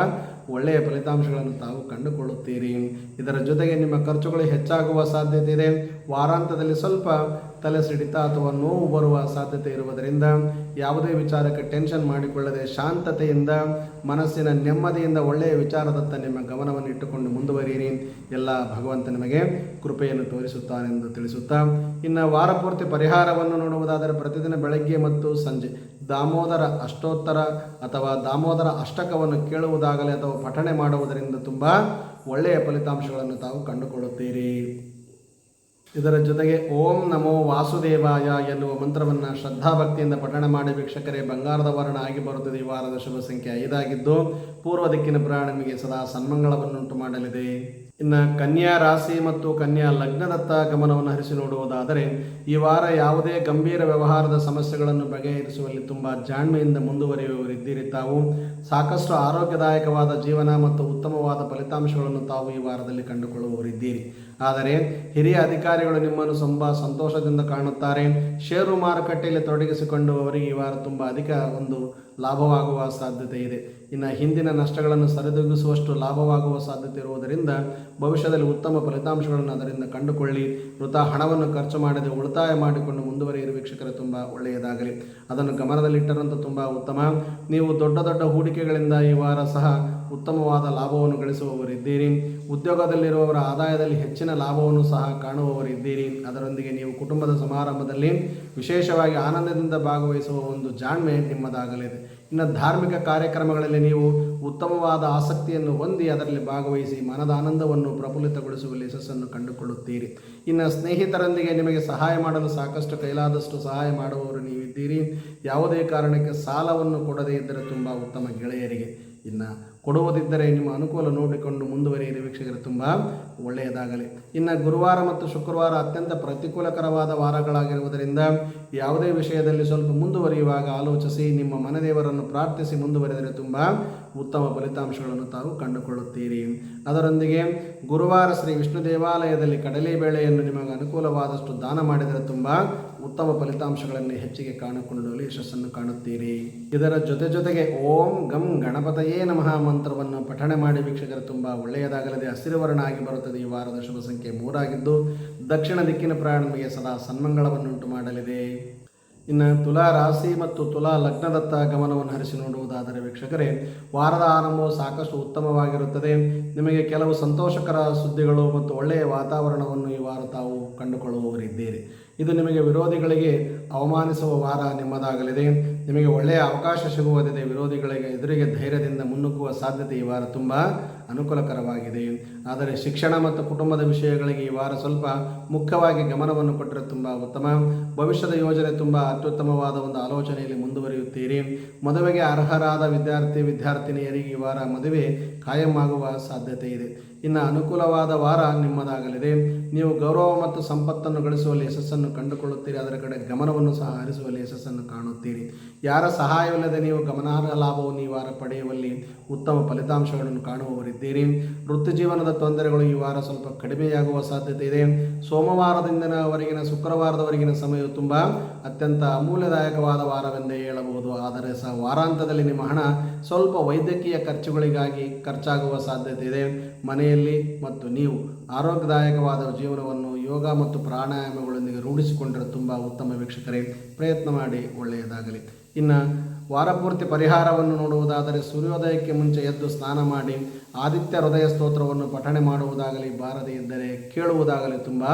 ಒಳ್ಳೆಯ ಫಲಿತಾಂಶಗಳನ್ನು ತಾವು ಕಂಡುಕೊಳ್ಳುತ್ತೀರಿ. ಇದರ ಜೊತೆಗೆ ನಿಮ್ಮ ಖರ್ಚುಗಳು ಹೆಚ್ಚಾಗುವ ಸಾಧ್ಯತೆ ಇದೆ ವಾರಾಂತ್ಯದಲ್ಲಿ ಸ್ವಲ್ಪ ತಲೆ ಸಿಡಿತ ಅಥವಾ ನೋವು ಬರುವ ಸಾಧ್ಯತೆ ಇರುವುದರಿಂದ ಯಾವುದೇ ವಿಚಾರಕ್ಕೆ ಟೆನ್ಷನ್ ಮಾಡಿಕೊಳ್ಳದೆ ಶಾಂತತೆಯಿಂದ, ಮನಸ್ಸಿನ ನೆಮ್ಮದಿಯಿಂದ ಒಳ್ಳೆಯ ವಿಚಾರದತ್ತ ನಿಮ್ಮ ಗಮನವನ್ನು ಇಟ್ಟುಕೊಂಡು ಮುಂದುವರಿಯಿರಿ. ಎಲ್ಲ ಭಗವಂತ ನಿಮಗೆ ಕೃಪೆಯನ್ನು ತೋರಿಸುತ್ತಾನೆಂದು ತಿಳಿಸುತ್ತಾ, ಇನ್ನು ವಾರಪೂರ್ತಿ ಪರಿಹಾರವನ್ನು ನೋಡುವುದಾದರೆ ಪ್ರತಿದಿನ ಬೆಳಗ್ಗೆ ಮತ್ತು ಸಂಜೆ ದಾಮೋದರ ಅಷ್ಟೋತ್ತರ ಅಥವಾ ದಾಮೋದರ ಅಷ್ಟಕವನ್ನು ಕೇಳುವುದಾಗಲಿ ಅಥವಾ ಪಠಣೆ ಮಾಡುವುದರಿಂದ ತುಂಬ ಒಳ್ಳೆಯ ಫಲಿತಾಂಶಗಳನ್ನು ತಾವು ಕಂಡುಕೊಳ್ಳುತ್ತೀರಿ. ಇದರ ಜೊತೆಗೆ ಓಂ ನಮೋ ವಾಸುದೇವಾಯ ಎನ್ನುವ ಮಂತ್ರವನ್ನು ಶ್ರದ್ಧಾಭಕ್ತಿಯಿಂದ ಪಠಣ ಮಾಡಿ ವೀಕ್ಷಕರೇ, ಬಂಗಾರದ ವರ್ಣ ಆಗಿ ಬರುತ್ತದೆ. ಈ ವಾರದ ಶುಭ ಸಂಖ್ಯೆ ಐದಾಗಿದ್ದು, ಪೂರ್ವ ದಿಕ್ಕಿನ ಪ್ರಯಾಣ ಸದಾ ಸನ್ಮಂಗಳವನ್ನುಂಟು ಮಾಡಲಿದೆ. ಇನ್ನು ಕನ್ಯಾ ರಾಶಿ ಮತ್ತು ಕನ್ಯಾ ಲಗ್ನದತ್ತ ಗಮನವನ್ನು ಹರಿಸಿ ನೋಡುವುದಾದರೆ, ಈ ವಾರ ಯಾವುದೇ ಗಂಭೀರ ವ್ಯವಹಾರದ ಸಮಸ್ಯೆಗಳನ್ನು ಬಗೆಹರಿಸುವಲ್ಲಿ ತುಂಬ ಜಾಣ್ಮೆಯಿಂದ ಮುಂದುವರಿಯುವವರಿದ್ದೀರಿ ತಾವು. ಸಾಕಷ್ಟು ಆರೋಗ್ಯದಾಯಕವಾದ ಜೀವನ ಮತ್ತು ಉತ್ತಮವಾದ ಫಲಿತಾಂಶಗಳನ್ನು ತಾವು ಈ ವಾರದಲ್ಲಿ ಕಂಡುಕೊಳ್ಳುವವರಿದ್ದೀರಿ. ಆದರೆ, ಹಿರಿಯ ಅಧಿಕಾರಿಗಳು ನಿಮ್ಮನ್ನು ತುಂಬ ಸಂತೋಷದಿಂದ ಕಾಣುತ್ತಾರೆ. ಷೇರು ಮಾರುಕಟ್ಟೆಯಲ್ಲಿ ತೊಡಗಿಸಿಕೊಂಡು ಅವರಿಗೆ ಈ ವಾರ ತುಂಬ ಅಧಿಕ ಒಂದು ಲಾಭವಾಗುವ ಸಾಧ್ಯತೆ ಇದೆ ಇನ್ನು ಹಿಂದಿನ ನಷ್ಟಗಳನ್ನು ಸರಿದೂಗಿಸುವಷ್ಟು ಲಾಭವಾಗುವ ಸಾಧ್ಯತೆ ಇರುವುದರಿಂದ ಭವಿಷ್ಯದಲ್ಲಿ ಉತ್ತಮ ಫಲಿತಾಂಶಗಳನ್ನು ಅದರಿಂದ ಕಂಡುಕೊಳ್ಳಿ. ವೃಥಾ ಹಣವನ್ನು ಖರ್ಚು ಮಾಡದೆ ಉಳಿತಾಯ ಮಾಡಿಕೊಂಡು ಮುಂದುವರಿಯಲು ವೀಕ್ಷಕರು, ತುಂಬ ಒಳ್ಳೆಯದಾಗಲಿ. ಅದನ್ನು ಗಮನದಲ್ಲಿಟ್ಟರಂತೂ ತುಂಬ ಉತ್ತಮ. ನೀವು ದೊಡ್ಡ ದೊಡ್ಡ ಹೂಡಿಕೆಗಳಿಂದ ಈ ವಾರ ಸಹ ಉತ್ತಮವಾದ ಲಾಭವನ್ನು ಗಳಿಸುವವರಿದ್ದೀರಿ. ಉದ್ಯೋಗದಲ್ಲಿರುವವರ ಆದಾಯದಲ್ಲಿ ಹೆಚ್ಚಿನ ಲಾಭವನ್ನು ಸಹ ಕಾಣುವವರಿದ್ದೀರಿ. ಅದರೊಂದಿಗೆ ನೀವು ಕುಟುಂಬದ ಸಮಾರಂಭದಲ್ಲಿ ವಿಶೇಷವಾಗಿ ಆನಂದದಿಂದ ಭಾಗವಹಿಸುವ ಒಂದು ಜಾಣ್ಮೆ ನಿಮ್ಮದಾಗಲಿದೆ. ಇನ್ನು ಧಾರ್ಮಿಕ ಕಾರ್ಯಕ್ರಮಗಳಲ್ಲಿ ನೀವು ಉತ್ತಮವಾದ ಆಸಕ್ತಿಯನ್ನು ಹೊಂದಿ ಅದರಲ್ಲಿ ಭಾಗವಹಿಸಿ ಮನದ ಆನಂದವನ್ನು ಪ್ರಫುಲ್ಲಿತಗೊಳಿಸುವಲ್ಲಿ ಯಶಸ್ಸನ್ನು ಕಂಡುಕೊಳ್ಳುತ್ತೀರಿ. ಇನ್ನು ಸ್ನೇಹಿತರೊಂದಿಗೆ ನಿಮಗೆ ಸಹಾಯ ಮಾಡಲು ಸಾಕಷ್ಟು ಕೈಲಾದಷ್ಟು ಸಹಾಯ ಮಾಡುವವರು ನೀವಿದ್ದೀರಿ. ಯಾವುದೇ ಕಾರಣಕ್ಕೆ ಸಾಲವನ್ನು ಕೊಡದೇ ಇದ್ದರೆ ತುಂಬ ಉತ್ತಮ ಗೆಳೆಯರಿಗೆ. ಇನ್ನು ಕೊಡುವುದಿದ್ದರೆ ನಿಮ್ಮ ಅನುಕೂಲ ನೋಡಿಕೊಂಡು ಮುಂದುವರಿಯಿರಿ ವೀಕ್ಷಕರು, ತುಂಬ ಒಳ್ಳೆಯದಾಗಲಿ. ಇನ್ನು ಗುರುವಾರ ಮತ್ತು ಶುಕ್ರವಾರ ಅತ್ಯಂತ ಪ್ರತಿಕೂಲಕರವಾದ ವಾರಗಳಾಗಿರುವುದರಿಂದ ಯಾವುದೇ ವಿಷಯದಲ್ಲಿ ಸ್ವಲ್ಪ ಮುಂದುವರಿಯುವಾಗ ಆಲೋಚಿಸಿ ನಿಮ್ಮ ಮನದೇವರನ್ನು ಪ್ರಾರ್ಥಿಸಿ ಮುಂದುವರೆದರೆ ತುಂಬ ಉತ್ತಮ ಫಲಿತಾಂಶಗಳನ್ನು ತಾವು ಕಂಡುಕೊಳ್ಳುತ್ತೀರಿ. ಅದರೊಂದಿಗೆ ಗುರುವಾರ ಶ್ರೀ ವಿಷ್ಣು ದೇವಾಲಯದಲ್ಲಿ ಕಡಲೆಬೇಳೆಯನ್ನು ನಿಮಗೆ ಅನುಕೂಲವಾದಷ್ಟು ದಾನ ಮಾಡಿದರೆ ತುಂಬ ಉತ್ತಮ ಫಲಿತಾಂಶಗಳನ್ನು ಹೆಚ್ಚಿಗೆ ಕಾಣಿಕೊಳ್ಳಲು ಯಶಸ್ಸನ್ನು ಕಾಣುತ್ತೀರಿ. ಇದರ ಜೊತೆ ಜೊತೆಗೆ ಓಂ ಗಂ ಗಣಪತಯೇ ನಮಃ ಮಂತ್ರವನ್ನು ಪಠಣೆ ಮಾಡಿ ವೀಕ್ಷಕರು ತುಂಬ ಒಳ್ಳೆಯದಾಗಲಿದೆ. ಹಸಿರು ವರ್ಣ ಆಗಿ ಬರುತ್ತದೆ ಈ ವಾರದ ಶುಭ ಸಂಖ್ಯೆ ಮೂರಾಗಿದ್ದು, ದಕ್ಷಿಣ ದಿಕ್ಕಿನ ಪ್ರಯಾಣ ಸದಾ ಸನ್ಮಂಗಳವನ್ನುಂಟು ಮಾಡಲಿದೆ. ಇನ್ನು ತುಲಾ ರಾಶಿ ಮತ್ತು ತುಲಾ ಲಗ್ನದತ್ತ ಗಮನವನ್ನು ಹರಿಸಿ ನೋಡುವುದಾದರೆ ವೀಕ್ಷಕರೇ, ವಾರದ ಆರಂಭವು ಸಾಕಷ್ಟು ಉತ್ತಮವಾಗಿರುತ್ತದೆ. ನಿಮಗೆ ಕೆಲವು ಸಂತೋಷಕರ ಸುದ್ದಿಗಳು ಮತ್ತು ಒಳ್ಳೆಯ ವಾತಾವರಣವನ್ನು ಈ ವಾರ ತಾವು ಕಂಡುಕೊಳ್ಳುವವರಿದ್ದೀರಿ. ಇದು ನಿಮಗೆ ವಿರೋಧಿಗಳಿಗೆ ಅವಮಾನಿಸುವ ವಾರ ನಿಮ್ಮದಾಗಲಿದೆ. ನಿಮಗೆ ಒಳ್ಳೆಯ ಅವಕಾಶ ಸಿಗುವುದಿದೆ. ವಿರೋಧಿಗಳಿಗೆ ಎದುರಿಗೆ ಧೈರ್ಯದಿಂದ ಮುನ್ನುಗ್ಗುವ ಸಾಧ್ಯತೆ ಈ ವಾರ ತುಂಬ. ಅನುಕೂಲಕರವಾಗಿದೆ ಆದರೆ ಶಿಕ್ಷಣ ಮತ್ತು ಕುಟುಂಬದ ವಿಷಯಗಳಿಗೆ ಈ ವಾರ ಸ್ವಲ್ಪ ಮುಖ್ಯವಾಗಿ ಗಮನವನ್ನು ಕೊಟ್ಟರೆ ತುಂಬ ಉತ್ತಮ. ಭವಿಷ್ಯದ ಯೋಜನೆ ತುಂಬ ಅತ್ಯುತ್ತಮವಾದ ಒಂದು ಆಲೋಚನೆಯಲ್ಲಿ ಮುಂದುವರಿಯುತ್ತೀರಿ. ಮದುವೆಗೆ ಅರ್ಹರಾದ ವಿದ್ಯಾರ್ಥಿ, ವಿದ್ಯಾರ್ಥಿನಿಯರಿಗೆ ಈ ವಾರ ಮದುವೆ ಕಾಯಂ ಆಗುವ ಸಾಧ್ಯತೆ ಇದೆ. ಇನ್ನು ಅನುಕೂಲವಾದ ವಾರ ನಿಮ್ಮದಾಗಲಿದೆ. ನೀವು ಗೌರವ ಮತ್ತು ಸಂಪತ್ತನ್ನು ಗಳಿಸುವಲ್ಲಿ ಯಶಸ್ಸನ್ನು ಕಂಡುಕೊಳ್ಳುತ್ತೀರಿ. ಅದರ ಕಡೆ ಗಮನವನ್ನು ಸಹ ಹರಿಸುವಲ್ಲಿ ಯಶಸ್ಸನ್ನು ಕಾಣುತ್ತೀರಿ. ಯಾರ ಸಹಾಯವಿಲ್ಲದೆ ನೀವು ಗಮನಾರ್ಹ ಲಾಭವನ್ನು ಈ ವಾರ ಪಡೆಯುವಲ್ಲಿ ಉತ್ತಮ ಫಲಿತಾಂಶಗಳನ್ನು ಕಾಣುವವರಿದ್ದೀರಿ. ವೃತ್ತಿ ಜೀವನದ ತೊಂದರೆಗಳು ಈ ವಾರ ಸ್ವಲ್ಪ ಕಡಿಮೆಯಾಗುವ ಸಾಧ್ಯತೆ ಇದೆ. ಸೋಮವಾರದಿಂದನವರೆಗಿನ ಶುಕ್ರವಾರದವರೆಗಿನ ಸಮಯವು ತುಂಬ ಅತ್ಯಂತ ಅಮೂಲ್ಯದಾಯಕವಾದ ವಾರವೆಂದೇ ಹೇಳಬಹುದು. ಆದರೆ ಸಹ ವಾರಾಂತ್ಯದಲ್ಲಿ ನಿಮ್ಮ ಹಣ ಸ್ವಲ್ಪ ವೈದ್ಯಕೀಯ ಖರ್ಚುಗಳಿಗಾಗಿ ಖರ್ಚಾಗುವ ಸಾಧ್ಯತೆ ಇದೆ. ಮನೆಯಲ್ಲಿ ಮತ್ತು ನೀವು ಆರೋಗ್ಯದಾಯಕವಾದ ಜೀವನವನ್ನು ಯೋಗ ಮತ್ತು ಪ್ರಾಣಾಯಾಮಗಳೊಂದಿಗೆ ರೂಢಿಸಿಕೊಂಡರೆ ತುಂಬ ಉತ್ತಮ ವೀಕ್ಷಕರೇ. ಪ್ರಯತ್ನ ಮಾಡಿ ಒಳ್ಳೆಯದಾಗಲಿ. ಇನ್ನು ವಾರಪೂರ್ತಿ ಪರಿಹಾರವನ್ನು ನೋಡುವುದಾದರೆ ಸೂರ್ಯೋದಯಕ್ಕೆ ಮುಂಚೆ ಎದ್ದು ಸ್ನಾನ ಮಾಡಿ ಆದಿತ್ಯ ಹೃದಯ ಸ್ತೋತ್ರವನ್ನು ಪಠಣೆ ಮಾಡುವುದಾಗಲಿ, ಬಾರದೇ ಇದ್ದರೆ ಕೇಳುವುದಾಗಲಿ ತುಂಬ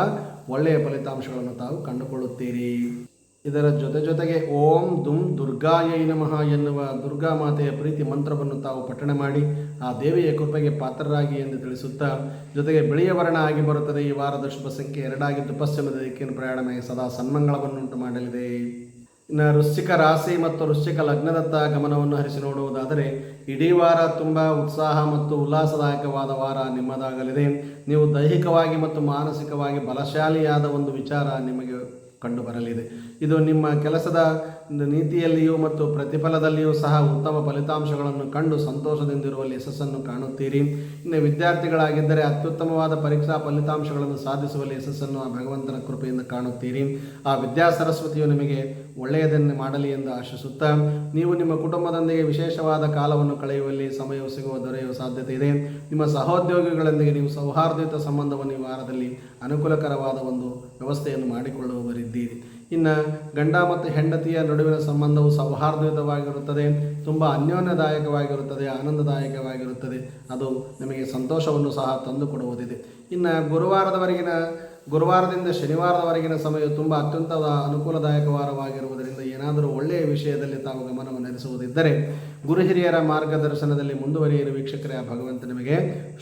ಒಳ್ಳೆಯ ಫಲಿತಾಂಶಗಳನ್ನು ತಾವು ಕಂಡುಕೊಳ್ಳುತ್ತೀರಿ. ಇದರ ಜೊತೆ ಜೊತೆಗೆ ಓಂ ದುಂ ದುರ್ಗಾಯೈ ನಮಃ ಎನ್ನುವ ದುರ್ಗಾ ಮಾತೆಯ ಪ್ರೀತಿ ಮಂತ್ರವನ್ನು ತಾವು ಪಠಣೆ ಮಾಡಿ ಆ ದೇವಿಯ ಕೃಪೆಗೆ ಪಾತ್ರರಾಗಿ ಎಂದು ತಿಳಿಸುತ್ತಾ, ಜೊತೆಗೆ ಬಿಳಿಯ ವರ್ಣ ಆಗಿ ಬರುತ್ತದೆ. ಈ ವಾರದ ಶುಭ ಸಂಖ್ಯೆ ಎರಡಾಗಿದ್ದು ಪಶ್ಚಿಮದ ದಿಕ್ಕಿನ ಪ್ರಯಾಣವೇ ಸದಾ ಸನ್ಮಂಗಳವನ್ನುಂಟು ಮಾಡಲಿದೆ. ಇನ್ನು ವೃಶ್ಚಿಕ ರಾಶಿ ಮತ್ತು ವೃಶ್ಚಿಕ ಲಗ್ನದತ್ತ ಗಮನವನ್ನು ಹರಿಸಿ ನೋಡುವುದಾದರೆ, ಇಡೀ ವಾರ ತುಂಬ ಉತ್ಸಾಹ ಮತ್ತು ಉಲ್ಲಾಸದಾಯಕವಾದ ವಾರ ನಿಮ್ಮದಾಗಲಿದೆ. ನೀವು ದೈಹಿಕವಾಗಿ ಮತ್ತು ಮಾನಸಿಕವಾಗಿ ಬಲಶಾಲಿಯಾದ ಒಂದು ವಿಚಾರ ನಿಮಗೆ ಕಂಡು ಬರಲಿದೆ ಇದು ನಿಮ್ಮ ಕೆಲಸದ ನೀತಿಯಲ್ಲಿಯೂ ಮತ್ತು ಪ್ರತಿಫಲದಲ್ಲಿಯೂ ಸಹ ಉತ್ತಮ ಫಲಿತಾಂಶಗಳನ್ನು ಕಂಡು ಸಂತೋಷದಿಂದಿರುವಲ್ಲಿ ಯಶಸ್ಸನ್ನು ಕಾಣುತ್ತೀರಿ. ಇನ್ನು ವಿದ್ಯಾರ್ಥಿಗಳಾಗಿದ್ದರೆ ಅತ್ಯುತ್ತಮವಾದ ಪರೀಕ್ಷಾ ಫಲಿತಾಂಶಗಳನ್ನು ಸಾಧಿಸುವಲ್ಲಿ ಯಶಸ್ಸನ್ನು ಆ ಭಗವಂತನ ಕೃಪೆಯಿಂದ ಕಾಣುತ್ತೀರಿ. ಆ ವಿದ್ಯಾ ಸರಸ್ವತಿಯು ನಿಮಗೆ ಒಳ್ಳೆಯದನ್ನು ಮಾಡಲಿ ಎಂದು ಆಶಿಸುತ್ತಾ, ನೀವು ನಿಮ್ಮ ಕುಟುಂಬದೊಂದಿಗೆ ವಿಶೇಷವಾದ ಕಾಲವನ್ನು ಕಳೆಯುವಲ್ಲಿ ಸಮಯವು ಸಿಗುವ ದೊರೆಯುವ ಸಾಧ್ಯತೆ ಇದೆ. ನಿಮ್ಮ ಸಹೋದ್ಯೋಗಿಗಳೊಂದಿಗೆ ನೀವು ಸೌಹಾರ್ದಯುತ ಸಂಬಂಧವನ್ನು ಈ ವಾರದಲ್ಲಿ ಅನುಕೂಲಕರವಾದ ಒಂದು ವ್ಯವಸ್ಥೆಯನ್ನು ಮಾಡಿಕೊಳ್ಳುವವರಿದ್ದೀರಿ. ಇನ್ನು ಗಂಡ ಮತ್ತು ಹೆಂಡತಿಯ ನಡುವಿನ ಸಂಬಂಧವು ಸೌಹಾರ್ದಯುತವಾಗಿರುತ್ತದೆ, ತುಂಬ ಅನ್ಯೋನ್ಯದಾಯಕವಾಗಿರುತ್ತದೆ, ಆನಂದದಾಯಕವಾಗಿರುತ್ತದೆ. ಅದು ನಿಮಗೆ ಸಂತೋಷವನ್ನು ಸಹ ತಂದುಕೊಡುವುದಿದೆ. ಇನ್ನು ಗುರುವಾರದವರೆಗಿನ, ಗುರುವಾರದಿಂದ ಶನಿವಾರದವರೆಗಿನ ಸಮಯ ತುಂಬ ಅತ್ಯಂತ ಅನುಕೂಲದಾಯಕ ವಾರವಾಗಿರುವುದರಿಂದ ಏನಾದರೂ ಒಳ್ಳೆಯ ವಿಷಯದಲ್ಲಿ ತಾವು ಗಮನವನ್ನು ನಡೆಸುವುದಿದ್ದರೆ ಗುರು ಹಿರಿಯರ ಮಾರ್ಗದರ್ಶನದಲ್ಲಿ ಮುಂದುವರಿಯಲು ವೀಕ್ಷಕರೇ, ಆ ಭಗವಂತ ನಿಮಗೆ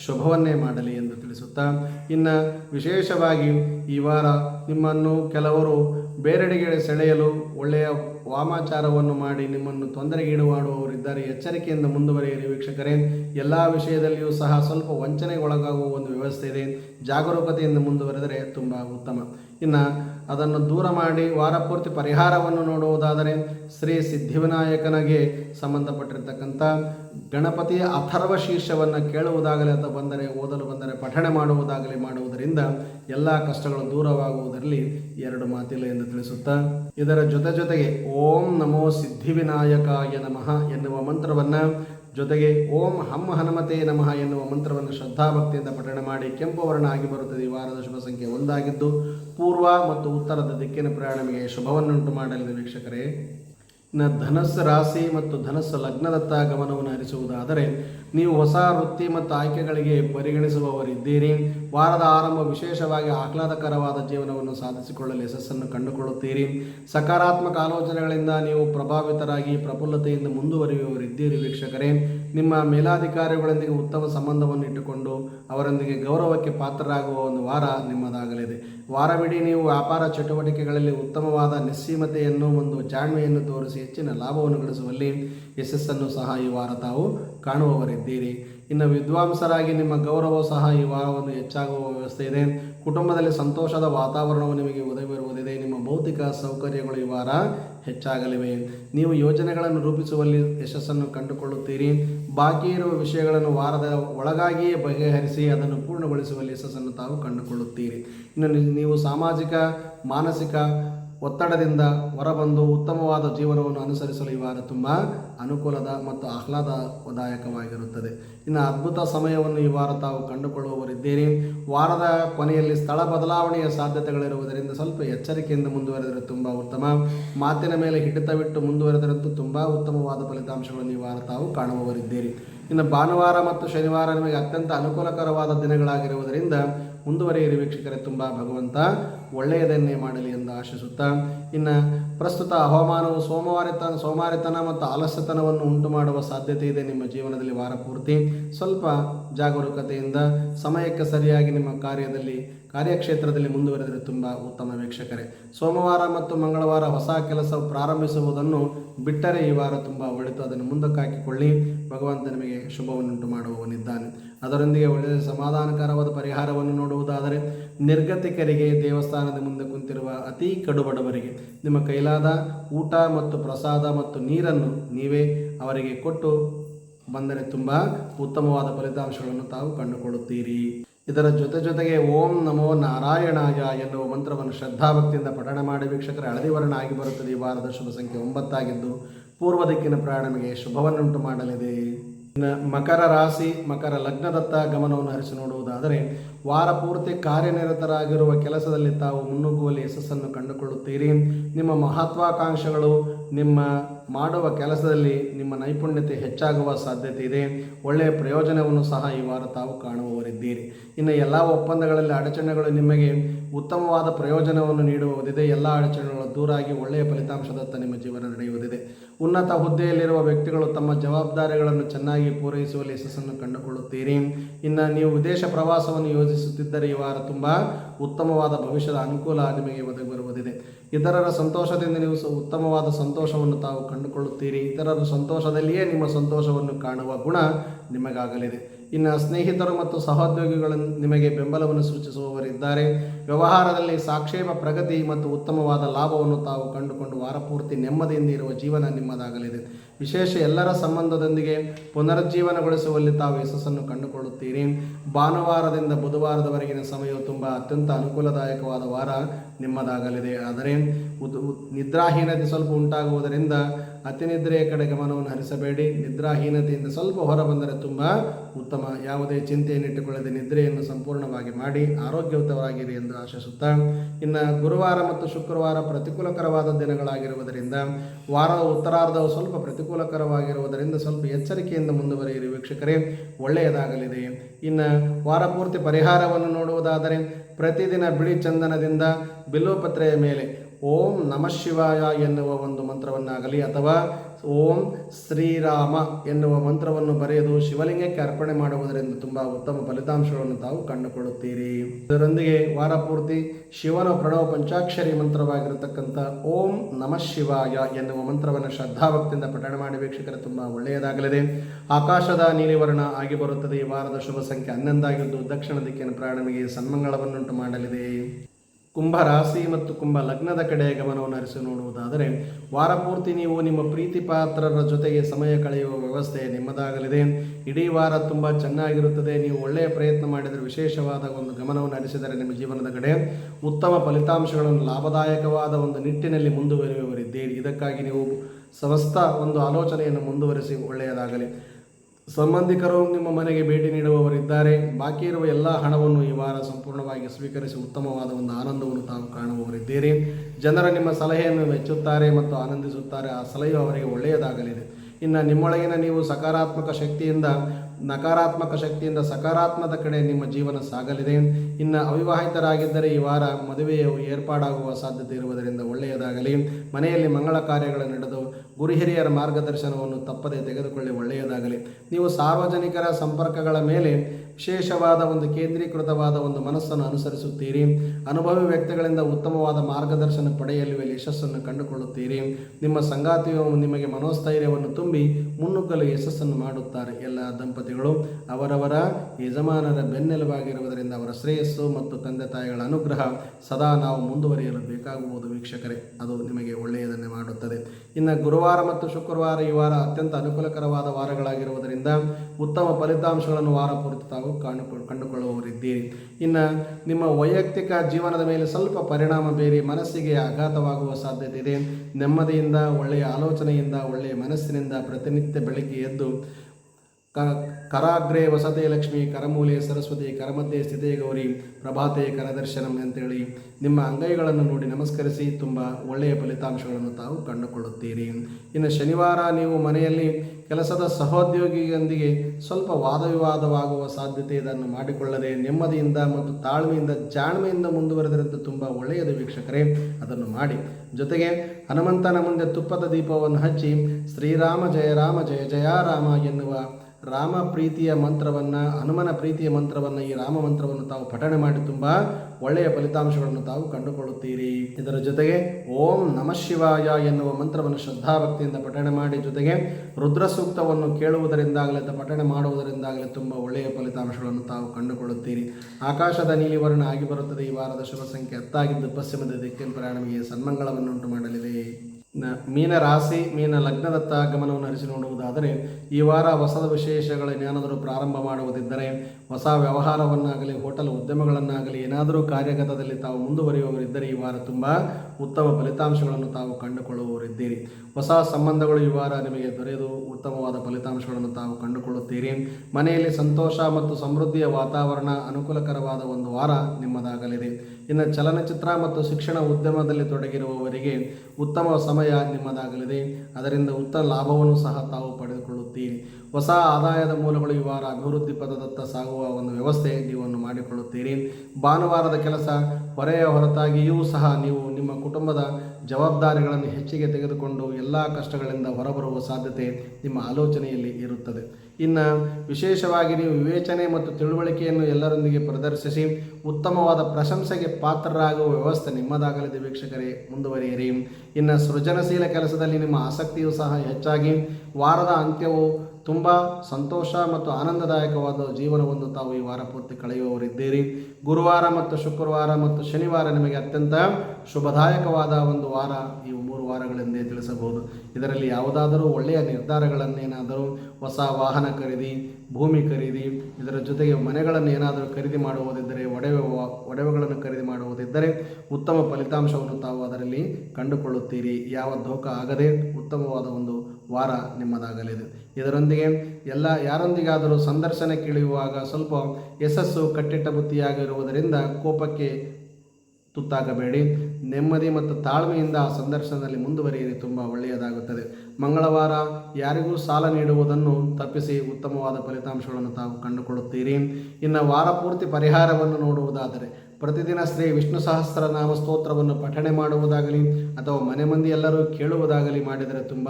ಶುಭವನ್ನೇ ಮಾಡಲಿ ಎಂದು ತಿಳಿಸುತ್ತಾ, ಇನ್ನು ವಿಶೇಷವಾಗಿ ಈ ವಾರ ನಿಮ್ಮನ್ನು ಕೆಲವರು ಬೇರೆಡೆಗೆ ಸೆಳೆಯಲು ಒಳ್ಳೆಯ ವಾಮಾಚಾರವನ್ನು ಮಾಡಿ ನಿಮ್ಮನ್ನು ತೊಂದರೆಗೀಡುವಾಡುವವರಿದ್ದಾರೆ ಎಚ್ಚರಿಕೆಯಿಂದ ಮುಂದುವರಿಯಿರಿ ವೀಕ್ಷಕರೇ. ಎಲ್ಲ ವಿಷಯದಲ್ಲಿಯೂ ಸಹ ಸ್ವಲ್ಪ ವಂಚನೆಗೊಳಗಾಗುವ ಒಂದು ವ್ಯವಸ್ಥೆ ಇದೆ. ಜಾಗರೂಕತೆಯಿಂದ ಮುಂದುವರೆದರೆ ತುಂಬ ಉತ್ತಮ. ಇನ್ನು ಅದನ್ನು ದೂರ ಮಾಡಿ ವಾರಪೂರ್ತಿ ಪರಿಹಾರವನ್ನು ನೋಡುವುದಾದರೆ ಶ್ರೀ ಸಿದ್ಧಿವಿನಾಯಕನಿಗೆ ಸಂಬಂಧಪಟ್ಟಿರ್ತಕ್ಕಂಥ ಗಣಪತಿಯ ಅಥರ್ವ ಶೀರ್ಷವನ್ನು ಕೇಳುವುದಾಗಲಿ ಅಥವಾ ಬಂದರೆ ಓದಲು ಬಂದರೆ ಪಠಣೆ ಮಾಡುವುದಾಗಲಿ ಮಾಡುವುದರಿಂದ ಎಲ್ಲ ಕಷ್ಟಗಳು ದೂರವಾಗುವುದರಲ್ಲಿ ಎರಡು ಮಾತಿಲ್ಲ ಎಂದು ತಿಳಿಸುತ್ತಾ, ಇದರ ಜೊತೆ ಜೊತೆಗೆ ಓಂ ನಮೋ ಸಿದ್ಧಿವಿನಾಯಕಾಯ ನಮಃ ಎನ್ನುವ ಮಂತ್ರವನ್ನು ಜೊತೆಗೆ ಓಂ ಹಂ ಹನುಮತೆ ನಮಃ ಎನ್ನುವ ಮಂತ್ರವನ್ನು ಶ್ರದ್ಧಾಭಕ್ತಿಯಿಂದ ಪಠಣ ಮಾಡಿ ಕೆಂಪು ವರ್ಣ ಆಗಿ ಬರುತ್ತದೆ. ಈ ವಾರದ ಶುಭ ಸಂಖ್ಯೆ ಒಂದಾಗಿದ್ದು, ಪೂರ್ವ ಮತ್ತು ಉತ್ತರದ ದಿಕ್ಕಿನ ಪ್ರಯಾಣಿಗೆ ಶುಭವನ್ನುಂಟು ಮಾಡಲಿದೆ ವೀಕ್ಷಕರೇ. ಇನ್ನು ಧನಸ್ಸು ರಾಶಿ ಮತ್ತು ಧನಸ್ಸು ಲಗ್ನದತ್ತ ಗಮನವನ್ನು ಹರಿಸುವುದಾದರೆ ನೀವು ಹೊಸ ವೃತ್ತಿ ಮತ್ತು ಆಯ್ಕೆಗಳಿಗೆ ಪರಿಗಣಿಸುವವರಿದ್ದೀರಿ. ವಾರದ ಆರಂಭ ವಿಶೇಷವಾಗಿ ಆಹ್ಲಾದಕರವಾದ ಜೀವನವನ್ನು ಸಾಧಿಸಿಕೊಳ್ಳಲು ಯಶಸ್ಸನ್ನು ಕಂಡುಕೊಳ್ಳುತ್ತೀರಿ. ಸಕಾರಾತ್ಮಕ ಆಲೋಚನೆಗಳಿಂದ ನೀವು ಪ್ರಭಾವಿತರಾಗಿ ಪ್ರಫುಲ್ಲತೆಯಿಂದ ಮುಂದುವರಿಯುವವರಿದ್ದೀರಿ ವೀಕ್ಷಕರೇ. ನಿಮ್ಮ ಮೇಲಾಧಿಕಾರಿಗಳೊಂದಿಗೆ ಉತ್ತಮ ಸಂಬಂಧವನ್ನು ಇಟ್ಟುಕೊಂಡು ಅವರೊಂದಿಗೆ ಗೌರವಕ್ಕೆ ಪಾತ್ರರಾಗುವ ಒಂದು ವಾರ ನಿಮ್ಮದಾಗಲಿದೆ. ವಾರವಿಡೀ ನೀವು ವ್ಯಾಪಾರ ಚಟುವಟಿಕೆಗಳಲ್ಲಿ ಉತ್ತಮವಾದ ನಿಸ್ಸೀಮತೆಯನ್ನು, ಒಂದು ಜಾಣ್ಮೆಯನ್ನು ತೋರಿಸಿ ಹೆಚ್ಚಿನ ಲಾಭವನ್ನು ಗಳಿಸುವಲ್ಲಿ ಯಶಸ್ಸನ್ನು ಸಹ ಈ ವಾರ ತಾವು ಕಾಣುವವರಿದ್ದೀರಿ. ಇನ್ನು ವಿದ್ವಾಂಸರಾಗಿ ನಿಮ್ಮ ಗೌರವ ಸಹ ಈ ವಾರವನ್ನು ಹೆಚ್ಚಾಗುವ ವ್ಯವಸ್ಥೆ ಇದೆ. ಕುಟುಂಬದಲ್ಲಿ ಸಂತೋಷದ ವಾತಾವರಣವು ನಿಮಗೆ ಒದಗಿರುವುದಿದೆ ನಿಮ್ಮ ಭೌತಿಕ ಸೌಕರ್ಯಗಳು ಈ ವಾರ ಹೆಚ್ಚಾಗಲಿವೆ. ನೀವು ಯೋಜನೆಗಳನ್ನು ರೂಪಿಸುವಲ್ಲಿ ಯಶಸ್ಸನ್ನು ಕಂಡುಕೊಳ್ಳುತ್ತೀರಿ. ಬಾಕಿ ಇರುವ ವಿಷಯಗಳನ್ನು ವಾರದ ಒಳಗಾಗಿಯೇ ಬಗೆಹರಿಸಿ ಅದನ್ನು ಪೂರ್ಣಗೊಳಿಸುವಲ್ಲಿ ಯಶಸ್ಸನ್ನು ತಾವು ಕಂಡುಕೊಳ್ಳುತ್ತೀರಿ. ಇನ್ನು ನೀವು ಸಾಮಾಜಿಕ, ಮಾನಸಿಕ ಒತ್ತಡದಿಂದ ಹೊರಬಂದು ಉತ್ತಮವಾದ ಜೀವನವನ್ನು ಅನುಸರಿಸಲು ಈ ವಾರ ತುಂಬ ಅನುಕೂಲದ ಮತ್ತು ಆಹ್ಲಾದದಾಯಕವಾಗಿರುತ್ತದೆ. ಇನ್ನು ಅದ್ಭುತ ಸಮಯವನ್ನು ಈ ವಾರ ತಾವು ಕಂಡುಕೊಳ್ಳುವವರಿದ್ದೀರಿ. ವಾರದ ಕೊನೆಯಲ್ಲಿ ಸ್ಥಳ ಬದಲಾವಣೆಯ ಸಾಧ್ಯತೆಗಳಿರುವುದರಿಂದ ಸ್ವಲ್ಪ ಎಚ್ಚರಿಕೆಯಿಂದ ಮುಂದುವರೆದರೆ ತುಂಬ ಉತ್ತಮ. ಮಾತಿನ ಮೇಲೆ ಹಿಡಿತವಿಟ್ಟು ಮುಂದುವರೆದರಂತೂ ತುಂಬ ಉತ್ತಮವಾದ ಫಲಿತಾಂಶಗಳನ್ನು ಈ ವಾರ ತಾವು ಕಾಣುವವರಿದ್ದೀರಿ. ಇನ್ನು ಭಾನುವಾರ ಮತ್ತು ಶನಿವಾರ ನಿಮಗೆ ಅತ್ಯಂತ ಅನುಕೂಲಕರವಾದ ದಿನಗಳಾಗಿರುವುದರಿಂದ ಮುಂದುವರಿಯಿರಿ ವೀಕ್ಷಕರೇ, ತುಂಬ ಭಗವಂತ ಒಳ್ಳೆಯದನ್ನೇ ಮಾಡಲಿ ಎಂದು ಆಶಿಸುತ್ತಾ, ಇನ್ನು ಪ್ರಸ್ತುತ ಹವಾಮಾನವು ಸೋಮವಾರತನ, ಸೋಮಾರಿತನ ಮತ್ತು ಆಲಸ್ಯತನವನ್ನು ಉಂಟು ಮಾಡುವ ಸಾಧ್ಯತೆ ಇದೆ ನಿಮ್ಮ ಜೀವನದಲ್ಲಿ ವಾರ ಪೂರ್ತಿ. ಸ್ವಲ್ಪ ಜಾಗರೂಕತೆಯಿಂದ ಸಮಯಕ್ಕೆ ಸರಿಯಾಗಿ ನಿಮ್ಮ ಕಾರ್ಯದಲ್ಲಿ, ಕಾರ್ಯಕ್ಷೇತ್ರದಲ್ಲಿ ಮುಂದುವರೆದರೆ ತುಂಬ ಉತ್ತಮ ವೀಕ್ಷಕರೇ. ಸೋಮವಾರ ಮತ್ತು ಮಂಗಳವಾರ ಹೊಸ ಕೆಲಸ ಪ್ರಾರಂಭಿಸುವುದನ್ನು ಬಿಟ್ಟರೆ ಈ ವಾರ ತುಂಬ ಒಳಿತು. ಅದನ್ನು ಮುಂದಕ್ಕೆ ಹಾಕಿಕೊಳ್ಳಿ. ಭಗವಂತ ನಿಮಗೆ ಶುಭವನ್ನುಂಟು ಮಾಡುವವನಿದ್ದಾನೆ ಅದರೊಂದಿಗೆ ಒಳ್ಳೆಯ ಸಮಾಧಾನಕರವಾದ ಪರಿಹಾರವನ್ನು ನೋಡುವುದಾದರೆ ನಿರ್ಗತಿಕರಿಗೆ ದೇವಸ್ಥಾನದ ಮುಂದೆ ಕುಂತಿರುವ ಅತಿ ಕಡುಬಡವರಿಗೆ ನಿಮ್ಮ ಕೈಲಾದ ಊಟ ಮತ್ತು ಪ್ರಸಾದ ಮತ್ತು ನೀರನ್ನು ನೀವೇ ಅವರಿಗೆ ಕೊಟ್ಟು ಬಂದರೆ ತುಂಬ ಉತ್ತಮವಾದ ಫಲಿತಾಂಶಗಳನ್ನು ತಾವು ಕಂಡುಕೊಳ್ಳುತ್ತೀರಿ. ಇದರ ಜೊತೆ ಜೊತೆಗೆ ಓಂ ನಮೋ ನಾರಾಯಣಾಯ ಎನ್ನುವ ಮಂತ್ರವನ್ನು ಶ್ರದ್ಧಾಭಕ್ತಿಯಿಂದ ಪಠಣ ಮಾಡಿ ವೀಕ್ಷಕರ, ಹಳದಿ ವರ್ಣ ಆಗಿ ಬರುತ್ತದೆ ಈ ವಾರದ ಶುಭ ಸಂಖ್ಯೆ ಒಂಬತ್ತಾಗಿದ್ದು, ಪೂರ್ವ ದಿಕ್ಕಿನ ಪ್ರಾಣಮಿಗೆ ಶುಭವನ್ನುಂಟು ಮಾಡಲಿದೆ. ಮಕರ ರಾಶಿ, ಮಕರ ಲಗ್ನದತ್ತ ಗಮನವನ್ನು ಹರಿಸಿ ನೋಡುವುದಾದರೆ, ವಾರ ಪೂರ್ತಿ ಕಾರ್ಯನಿರತರಾಗಿರುವ ಕೆಲಸದಲ್ಲಿ ತಾವು ಮುನ್ನುಗ್ಗುವಲ್ಲಿ ಯಶಸ್ಸನ್ನು ಕಂಡುಕೊಳ್ಳುತ್ತೀರಿ. ನಿಮ್ಮ ಮಹತ್ವಾಕಾಂಕ್ಷೆಗಳು, ನಿಮ್ಮ ಮಾಡುವ ಕೆಲಸದಲ್ಲಿ ನಿಮ್ಮ ನೈಪುಣ್ಯತೆ ಹೆಚ್ಚಾಗುವ ಸಾಧ್ಯತೆ ಇದೆ. ಒಳ್ಳೆಯ ಪ್ರಯೋಜನವನ್ನು ಸಹ ಈ ವಾರ ತಾವು ಕಾಣುವವರಿದ್ದೀರಿ. ಇನ್ನು ಎಲ್ಲ ಒಪ್ಪಂದಗಳಲ್ಲಿ ಅಡಚಣೆಗಳು ನಿಮಗೆ ಉತ್ತಮವಾದ ಪ್ರಯೋಜನವನ್ನು ನೀಡುವುದಿದೆ. ಎಲ್ಲ ಅಡಚಣೆಗಳು ದೂರಾಗಿ ಒಳ್ಳೆಯ ಫಲಿತಾಂಶದತ್ತ ನಿಮ್ಮ ಜೀವನ ನಡೆಯುವುದಿದೆ. ಉನ್ನತ ಹುದ್ದೆಯಲ್ಲಿರುವ ವ್ಯಕ್ತಿಗಳು ತಮ್ಮ ಜವಾಬ್ದಾರಿಗಳನ್ನು ಚೆನ್ನಾಗಿ ಪೂರೈಸುವಲ್ಲಿ ಯಶಸ್ಸನ್ನು ಕಂಡುಕೊಳ್ಳುತ್ತೀರಿ. ಇನ್ನು ನೀವು ವಿದೇಶ ಪ್ರವಾಸವನ್ನು ಯೋಜಿಸುತ್ತಿದ್ದರೆ ಈ ವಾರ ತುಂಬ ಉತ್ತಮವಾದ ಭವಿಷ್ಯದ ಅನುಕೂಲ ನಿಮಗೆ ಒದಗಿ ಬರುವುದಿದೆ ಇತರರ ಸಂತೋಷದಿಂದ ನೀವು ಉತ್ತಮವಾದ ಸಂತೋಷವನ್ನು ತಾವು ಕಂಡುಕೊಳ್ಳುತ್ತೀರಿ. ಇತರರ ಸಂತೋಷದಲ್ಲಿಯೇ ನಿಮ್ಮ ಸಂತೋಷವನ್ನು ಕಾಣುವ ಗುಣ ನಿಮಗಾಗಲಿದೆ. ಇನ್ನು ಸ್ನೇಹಿತರು ಮತ್ತು ಸಹೋದ್ಯೋಗಿಗಳು ನಿಮಗೆ ಬೆಂಬಲವನ್ನು ಸೂಚಿಸುವವರಿದ್ದಾರೆ. ವ್ಯವಹಾರದಲ್ಲಿ ಸಾಕ್ಷೇಪ, ಪ್ರಗತಿ ಮತ್ತು ಉತ್ತಮವಾದ ಲಾಭವನ್ನು ತಾವು ಕಂಡುಕೊಂಡು ವಾರಪೂರ್ತಿ ನೆಮ್ಮದಿಯಿಂದ ಇರುವ ಜೀವನ ನಿಮ್ಮದಾಗಲಿದೆ. ವಿಶೇಷ ಎಲ್ಲರ ಸಂಬಂಧದೊಂದಿಗೆ ಪುನರುಜ್ಜೀವನಗೊಳಿಸುವಲ್ಲಿ ತಾವು ಯಶಸ್ಸನ್ನು ಕಂಡುಕೊಳ್ಳುತ್ತೀರಿ. ಭಾನುವಾರದಿಂದ ಬುಧವಾರದವರೆಗಿನ ಸಮಯವು ತುಂಬ ಅತ್ಯಂತ ಅನುಕೂಲದಾಯಕವಾದ ವಾರ ನಿಮ್ಮದಾಗಲಿದೆ. ಆದರೆ ನಿದ್ರಾಹೀನತೆ ಸ್ವಲ್ಪ ಉಂಟಾಗುವುದರಿಂದ ಅತಿನಿದ್ರೆಯ ಕಡೆ ಗಮನವನ್ನು ಹರಿಸಬೇಡಿ. ನಿದ್ರಾಹೀನತೆಯಿಂದ ಸ್ವಲ್ಪ ಹೊರಬಂದರೆ ತುಂಬ ಉತ್ತಮ. ಯಾವುದೇ ಚಿಂತೆಯನ್ನಿಟ್ಟುಕೊಳ್ಳದೆ ನಿದ್ರೆಯನ್ನು ಸಂಪೂರ್ಣವಾಗಿ ಮಾಡಿ ಆರೋಗ್ಯಯುತವಾಗಿರಿ ಎಂದು ಆಶಿಸುತ್ತಾ. ಇನ್ನು ಗುರುವಾರ ಮತ್ತು ಶುಕ್ರವಾರ ಪ್ರತಿಕೂಲಕರವಾದ ದಿನಗಳಾಗಿರುವುದರಿಂದ ವಾರದ ಉತ್ತರಾರ್ಧವು ಸ್ವಲ್ಪ ಪ್ರತಿಕೂಲಕರವಾಗಿರುವುದರಿಂದ ಸ್ವಲ್ಪ ಎಚ್ಚರಿಕೆಯಿಂದ ಮುಂದುವರಿಯಿರಿ ವೀಕ್ಷಕರೇ. ಒಳ್ಳೆಯದಾಗಲಿದೆ. ಇನ್ನು ವಾರ ಪೂರ್ತಿ ಪರಿಹಾರವನ್ನು ನೋಡುವುದಾದರೆ, ಪ್ರತಿದಿನ ಬಿಳಿ ಚಂದನದಿಂದ ಬಿಲ್ಲುಪತ್ರೆಯ ಮೇಲೆ ಓಂ ನಮಃ ಶಿವಾಯ ಎನ್ನುವ ಒಂದು ಮಂತ್ರವನ್ನಾಗಲಿ ಅಥವಾ ಓಂ ಶ್ರೀರಾಮ ಎನ್ನುವ ಮಂತ್ರವನ್ನು ಬರೆದು ಶಿವಲಿಂಗಕ್ಕೆ ಅರ್ಪಣೆ ಮಾಡುವುದರಿಂದ ತುಂಬ ಉತ್ತಮ ಫಲಿತಾಂಶಗಳನ್ನು ತಾವು ಕಂಡುಕೊಳ್ಳುತ್ತೀರಿ. ಇದರೊಂದಿಗೆ ವಾರಪೂರ್ತಿ ಶಿವನ ಪ್ರಣವ ಪಂಚಾಕ್ಷರಿ ಮಂತ್ರವಾಗಿರತಕ್ಕಂಥ ಓಂ ನಮಃ ಶಿವಾಯ ಎನ್ನುವ ಮಂತ್ರವನ್ನು ಶ್ರದ್ಧಾಭಕ್ತಿಯಿಂದ ಪಠಣ ಮಾಡಿ ವೀಕ್ಷಕರು, ತುಂಬ ಒಳ್ಳೆಯದಾಗಲಿದೆ. ಆಕಾಶದ ನೀಲಿವರ್ಣ ಆಗಿ ಬರುತ್ತದೆ. ಈ ವಾರದ ಶುಭ ಸಂಖ್ಯೆ ಹನ್ನೊಂದಾಗಿದ್ದು, ದಕ್ಷಿಣ ದಿಕ್ಕಿನ ಪ್ರಾಣನಿಗೆ ಸನ್ಮಂಗಳವನ್ನುಂಟು ಮಾಡಲಿದೆ. ಕುಂಭ ರಾಶಿ ಮತ್ತು ಕುಂಭ ಲಗ್ನದ ಕಡೆ ಗಮನವನ್ನು ಹರಿಸಿ ನೋಡುವುದಾದರೆ ವಾರಪೂರ್ತಿ ನೀವು ನಿಮ್ಮ ಪ್ರೀತಿ ಪಾತ್ರರ ಜೊತೆಗೆ ಸಮಯ ಕಳೆಯುವ ವ್ಯವಸ್ಥೆ ನಿಮ್ಮದಾಗಲಿದೆ. ಇಡೀ ವಾರ ತುಂಬ ಚೆನ್ನಾಗಿರುತ್ತದೆ. ನೀವು ಒಳ್ಳೆಯ ಪ್ರಯತ್ನ ಮಾಡಿದರೆ ವಿಶೇಷವಾದ ಒಂದು ಗಮನವನ್ನು ಹರಿಸಿದರೆ ನಿಮ್ಮ ಜೀವನದ ಕಡೆ ಉತ್ತಮ ಫಲಿತಾಂಶಗಳನ್ನು ಲಾಭದಾಯಕವಾದ ಒಂದು ನಿಟ್ಟಿನಲ್ಲಿ ಮುಂದುವರಿಯುವವರಿದ್ದೀರಿ. ಇದಕ್ಕಾಗಿ ನೀವು ಸಮಸ್ತ ಒಂದು ಆಲೋಚನೆಯನ್ನು ಮುಂದುವರಿಸಿ ಒಳ್ಳೆಯದಾಗಲಿ. ಸಂಬಂಧಿಕರು ನಿಮ್ಮ ಮನೆಗೆ ಭೇಟಿ ನೀಡುವವರಿದ್ದಾರೆ. ಬಾಕಿ ಇರುವ ಎಲ್ಲ ಹಣವನ್ನು ಈ ವಾರ ಸಂಪೂರ್ಣವಾಗಿ ಸ್ವೀಕರಿಸಿ ಉತ್ತಮವಾದ ಒಂದು ಆನಂದವನ್ನು ತಾವು ಕಾಣುವವರಿದ್ದೀರಿ. ಜನರು ನಿಮ್ಮ ಸಲಹೆಯನ್ನು ಮೆಚ್ಚುತ್ತಾರೆ ಮತ್ತು ಆನಂದಿಸುತ್ತಾರೆ. ಆ ಸಲಹೆಯು ಅವರಿಗೆ ಒಳ್ಳೆಯದಾಗಲಿದೆ. ಇನ್ನು ನಿಮ್ಮೊಳಗಿನ ನೀವು ಸಕಾರಾತ್ಮಕ ಶಕ್ತಿಯಿಂದ ನಕಾರಾತ್ಮಕ ಶಕ್ತಿಯಿಂದ ಸಕಾರಾತ್ಮಕ ಕಡೆ ನಿಮ್ಮ ಜೀವನ ಸಾಗಲಿದೆ. ಇನ್ನು ಅವಿವಾಹಿತರಾಗಿದ್ದರೆ ಈ ವಾರ ಮದುವೆಯು ಏರ್ಪಾಡಾಗುವ ಸಾಧ್ಯತೆ ಇರುವುದರಿಂದ ಒಳ್ಳೆಯದಾಗಲಿ. ಮನೆಯಲ್ಲಿ ಮಂಗಳ ಕಾರ್ಯಗಳು ನಡೆದು ಗುರು ಹಿರಿಯರ ಮಾರ್ಗದರ್ಶನವನ್ನು ತಪ್ಪದೆ ತೆಗೆದುಕೊಳ್ಳಿ, ಒಳ್ಳೆಯದಾಗಲಿ. ನೀವು ಸಾರ್ವಜನಿಕರ ಸಂಪರ್ಕಗಳ ಮೇಲೆ ವಿಶೇಷವಾದ ಒಂದು ಕೇಂದ್ರೀಕೃತವಾದ ಒಂದು ಮನಸ್ಸನ್ನು ಅನುಸರಿಸುತ್ತೀರಿ. ಅನುಭವಿ ವ್ಯಕ್ತಿಗಳಿಂದ ಉತ್ತಮವಾದ ಮಾರ್ಗದರ್ಶನ ಪಡೆಯಲು ಯಶಸ್ಸನ್ನು ಕಂಡುಕೊಳ್ಳುತ್ತೀರಿ. ನಿಮ್ಮ ಸಂಗಾತಿಯು ನಿಮಗೆ ಮನೋಸ್ಥೈರ್ಯವನ್ನು ತುಂಬಿ ಮುನ್ನುಗ್ಗಲು ಯಶಸ್ಸನ್ನು ಮಾಡುತ್ತಾರೆ. ಎಲ್ಲ ದಂಪತಿಗಳು, ಅವರವರ ಯಜಮಾನರ ಬೆನ್ನೆಲುಬಾಗಿರುವುದರಿಂದ ಅವರ ಶ್ರೇಯಸ್ಸು ಮತ್ತು ತಂದೆ ತಾಯಿಗಳ ಅನುಗ್ರಹ ಸದಾ ನಾವು ಮುಂದುವರಿಯಲು ಬೇಕಾಗುವುದು ವೀಕ್ಷಕರೇ. ಅದು ನಿಮಗೆ ಒಳ್ಳೆಯದನ್ನೇ ಮಾಡುತ್ತದೆ. ಇನ್ನು ಗುರುವಾರ ಮತ್ತು ಶುಕ್ರವಾರ ಈ ವಾರ ಅತ್ಯಂತ ಅನುಕೂಲಕರವಾದ ವಾರಗಳಾಗಿರುವುದರಿಂದ ಉತ್ತಮ ಫಲಿತಾಂಶಗಳನ್ನು ವಾರ ಪೂರ್ತಿ ಕಾಣುಕೊ ಕಂಡುಕೊಳ್ಳುವವರಿದ್ದೀರಿ. ಇನ್ನು ನಿಮ್ಮ ವೈಯಕ್ತಿಕ ಜೀವನದ ಮೇಲೆ ಸ್ವಲ್ಪ ಪರಿಣಾಮ ಬೀರಿ ಮನಸ್ಸಿಗೆ ಆಘಾತವಾಗುವ ಸಾಧ್ಯತೆ ಇದೆ. ನೆಮ್ಮದಿಯಿಂದ, ಒಳ್ಳೆಯ ಆಲೋಚನೆಯಿಂದ, ಒಳ್ಳೆಯ ಮನಸ್ಸಿನಿಂದ ಪ್ರತಿನಿತ್ಯ ಬೆಳಗ್ಗೆ ಎದ್ದು ಕ, ಕರಾಗ್ರೆ ವಸತೆ ಲಕ್ಷ್ಮಿ, ಕರಮೂಲೆ ಸರಸ್ವತಿ ಕರಮಧ್ಯೆ ಸ್ಥಿತೇ ಗೌರಿ, ಪ್ರಭಾತೆ ಕರದರ್ಶನಂ ಅಂತೇಳಿ ನಿಮ್ಮ ಅಂಗೈಗಳನ್ನು ನೋಡಿ ನಮಸ್ಕರಿಸಿ ತುಂಬ ಒಳ್ಳೆಯ ಫಲಿತಾಂಶಗಳನ್ನು ತಾವು ಕಂಡುಕೊಳ್ಳುತ್ತೀರಿ. ಇನ್ನು ಶನಿವಾರ ನೀವು ಮನೆಯಲ್ಲಿ ಕೆಲಸದ ಸಹೋದ್ಯೋಗಿಯೊಂದಿಗೆ ಸ್ವಲ್ಪ ವಾದವಿವಾದವಾಗುವ ಸಾಧ್ಯತೆ ಇದನ್ನು ಮಾಡಿಕೊಳ್ಳದೆ ನೆಮ್ಮದಿಯಿಂದ ಮತ್ತು ತಾಳ್ಮೆಯಿಂದ ಜಾಣ್ಮೆಯಿಂದ ಮುಂದುವರೆದಿರುವಂಥ ತುಂಬ ಒಳ್ಳೆಯದು ವೀಕ್ಷಕರೇ. ಅದನ್ನು ಮಾಡಿ. ಜೊತೆಗೆ ಹನುಮಂತನ ಮುಂದೆ ತುಪ್ಪದ ದೀಪವನ್ನು ಹಚ್ಚಿ ಶ್ರೀರಾಮ ಜಯ ರಾಮ ಜಯ ಜಯ ರಾಮ ಎನ್ನುವ ರಾಮ ಪ್ರೀತಿಯ ಮಂತ್ರವನ್ನು, ಹನುಮನ ಪ್ರೀತಿಯ ಮಂತ್ರವನ್ನು, ಈ ರಾಮ ಮಂತ್ರವನ್ನು ತಾವು ಪಠಣೆ ಮಾಡಿ ತುಂಬ ಒಳ್ಳೆಯ ಫಲಿತಾಂಶಗಳನ್ನು ತಾವು ಕಂಡುಕೊಳ್ಳುತ್ತೀರಿ. ಇದರ ಜೊತೆಗೆ ಓಂ ನಮಃ ಶಿವಾಯ ಎನ್ನುವ ಮಂತ್ರವನ್ನು ಶ್ರದ್ಧಾಭಕ್ತಿಯಿಂದ ಪಠಣೆ ಮಾಡಿ, ಜೊತೆಗೆ ರುದ್ರ ಸೂಕ್ತವನ್ನು ಕೇಳುವುದರಿಂದಾಗಲಿ ಅಥವಾ ಪಠಣೆ ಮಾಡುವುದರಿಂದಾಗಲಿ ತುಂಬ ಒಳ್ಳೆಯ ಫಲಿತಾಂಶಗಳನ್ನು ತಾವು ಕಂಡುಕೊಳ್ಳುತ್ತೀರಿ. ಆಕಾಶದ ನೀಲಿ ವರ್ಣ ಆಗಿ ಬರುತ್ತದೆ. ಈ ವಾರದ ಶುಭ ಸಂಖ್ಯೆ ಹತ್ತಾಗಿದ್ದು ಪಶ್ಚಿಮದ ದಿಕ್ಕಿನ ಪ್ರಯಾಣವಿಗೆ ಸನ್ಮಂಗಳವನ್ನುಂಟು ಮಾಡಲಿದೆ ಮೀನ ರಾಶಿ, ಮೀನ ಲಗ್ನದತ್ತ ಗಮನವನ್ನು ಹರಿಸಿ ನೋಡುವುದಾದರೆ, ಈ ವಾರ ಹೊಸ ವಿಶೇಷಗಳನ್ನೇನಾದರೂ ಪ್ರಾರಂಭ ಮಾಡುವುದಿದ್ದರೆ, ಹೊಸ ವ್ಯವಹಾರವನ್ನಾಗಲಿ, ಹೋಟೆಲ್ ಉದ್ಯಮಗಳನ್ನಾಗಲಿ ಏನಾದರೂ ಕಾರ್ಯಗತದಲ್ಲಿ ತಾವು ಮುಂದುವರಿಯುವವರಿದ್ದರೆ, ಈ ವಾರ ತುಂಬ ಉತ್ತಮ ಫಲಿತಾಂಶಗಳನ್ನು ತಾವು ಕಂಡುಕೊಳ್ಳುವವರಿದ್ದೀರಿ. ಹೊಸ ಸಂಬಂಧಗಳು ಈ ವಾರ ನಿಮಗೆ ದೊರೆಯದು ಉತ್ತಮವಾದ ಫಲಿತಾಂಶಗಳನ್ನು ತಾವು ಕಂಡುಕೊಳ್ಳುತ್ತೀರಿ. ಮನೆಯಲ್ಲಿ ಸಂತೋಷ ಮತ್ತು ಸಮೃದ್ಧಿಯ ವಾತಾವರಣ ಅನುಕೂಲಕರವಾದ ಒಂದು ವಾರ ನಿಮ್ಮದಾಗಲಿದೆ. ಇನ್ನು ಚಲನಚಿತ್ರ ಮತ್ತು ಶಿಕ್ಷಣ ಉದ್ಯಮದಲ್ಲಿ ತೊಡಗಿರುವವರಿಗೆ ಉತ್ತಮ ಸಮಯ ನಿಮ್ಮದಾಗಲಿದೆ. ಅದರಿಂದ ಉತ್ತಮ ಲಾಭವನ್ನು ಸಹ ತಾವು ಪಡೆದುಕೊಳ್ಳುತ್ತೀರಿ. ಹೊಸ ಆದಾಯದ ಮೂಲಗಳು ಈ ವಾರ ಅಭಿವೃದ್ಧಿ ಪದದತ್ತ ಸಾಗುವ ಒಂದು ವ್ಯವಸ್ಥೆ ನೀವನ್ನು ಮಾಡಿಕೊಳ್ಳುತ್ತೀರಿ. ಭಾನುವಾರದ ಕೆಲಸ ಹೊರೆಯ ಹೊರತಾಗಿಯೂ ಸಹ ನೀವು ನಿಮ್ಮ ಕುಟುಂಬದ ಜವಾಬ್ದಾರಿಗಳನ್ನು ಹೆಚ್ಚಿಗೆ ತೆಗೆದುಕೊಂಡು ಎಲ್ಲ ಕಷ್ಟಗಳಿಂದ ಹೊರಬರುವ ಸಾಧ್ಯತೆ ನಿಮ್ಮ ಆಲೋಚನೆಯಲ್ಲಿ ಇರುತ್ತದೆ. ಇನ್ನು ವಿಶೇಷವಾಗಿ ನೀವು ವಿವೇಚನೆ ಮತ್ತು ತಿಳುವಳಿಕೆಯನ್ನು ಎಲ್ಲರೊಂದಿಗೆ ಪ್ರದರ್ಶಿಸಿ, ಉತ್ತಮವಾದ ಪ್ರಶಂಸೆಗೆ ಪಾತ್ರರಾಗುವ ವ್ಯವಸ್ಥೆ ನಿಮ್ಮದಾಗಲಿದೆ ವೀಕ್ಷಕರೇ, ಮುಂದುವರಿಯಿರಿ. ಇನ್ನು ಸೃಜನಶೀಲ ಕೆಲಸದಲ್ಲಿ ನಿಮ್ಮ ಆಸಕ್ತಿಯು ಸಹ ಹೆಚ್ಚಾಗಿ, ವಾರದ ಅಂತ್ಯವು ತುಂಬ ಸಂತೋಷ ಮತ್ತು ಆನಂದದಾಯಕವಾದ ಜೀವನವನ್ನು ತಾವು ಈ ವಾರ ಪೂರ್ತಿ ಕಳೆಯುವವರಿದ್ದೀರಿ. ಗುರುವಾರ ಮತ್ತು ಶುಕ್ರವಾರ ಮತ್ತು ಶನಿವಾರ ನಿಮಗೆ ಅತ್ಯಂತ ಶುಭದಾಯಕವಾದ ಒಂದು ವಾರ ಈ ಮೂರು ವಾರಗಳೆಂದೇ ತಿಳಿಸಬಹುದು. ಇದರಲ್ಲಿ ಯಾವುದಾದರೂ ಒಳ್ಳೆಯ ನಿರ್ಧಾರಗಳನ್ನೇನಾದರೂ ಹೊಸ ವಾಹನ ಖರೀದಿ, ಭೂಮಿ ಖರೀದಿ, ಇದರ ಜೊತೆಗೆ ಮನೆಗಳನ್ನು ಏನಾದರೂ ಖರೀದಿ ಮಾಡುವುದಿದ್ದರೆ, ಒಡವೆ ಒಡವೆಗಳನ್ನು ಖರೀದಿ ಮಾಡುವುದಿದ್ದರೆ ಉತ್ತಮ ಫಲಿತಾಂಶವನ್ನು ತಾವು ಅದರಲ್ಲಿ ಕಂಡುಕೊಳ್ಳುತ್ತೀರಿ. ಯಾವ ದೋಖ ಆಗದೆ ಉತ್ತಮವಾದ ಒಂದು ವಾರ ನಿಮ್ಮದಾಗಲಿದೆ. ಇದರೊಂದಿಗೆ ಎಲ್ಲ ಯಾರೊಂದಿಗಾದರೂ ಸಂದರ್ಶನ ಕೇಳುವಾಗ ಸ್ವಲ್ಪ ಯಶಸ್ಸು ಕಟ್ಟಿಟ್ಟ ಬುತ್ತಿಯಾಗಿರುವುದರಿಂದ ಕೋಪಕ್ಕೆ ತುತ್ತಾಗಬೇಡಿ. ನೆಮ್ಮದಿ ಮತ್ತು ತಾಳ್ಮೆಯಿಂದ ಆ ಸಂದರ್ಶನದಲ್ಲಿ ಮುಂದುವರಿಯಿರಿ. ತುಂಬ ಒಳ್ಳೆಯದಾಗುತ್ತದೆ. ಮಂಗಳವಾರ ಯಾರಿಗೂ ಸಾಲ ನೀಡುವುದನ್ನು ತಪ್ಪಿಸಿ ಉತ್ತಮವಾದ ಫಲಿತಾಂಶಗಳನ್ನು ತಾವು ಕಂಡುಕೊಳ್ಳುತ್ತೀರಿ. ಇನ್ನು ವಾರ ಪೂರ್ತಿ ಪರಿಹಾರವನ್ನು ನೋಡುವುದಾದರೆ ಪ್ರತಿದಿನ ಶ್ರೀ ವಿಷ್ಣು ಸಹಸ್ರನಾಮ ಸ್ತೋತ್ರವನ್ನು ಪಠಣೆ ಮಾಡುವುದಾಗಲಿ ಅಥವಾ ಮನೆ ಮಂದಿ ಎಲ್ಲರೂ ಕೇಳುವುದಾಗಲಿ ಮಾಡಿದರೆ ತುಂಬ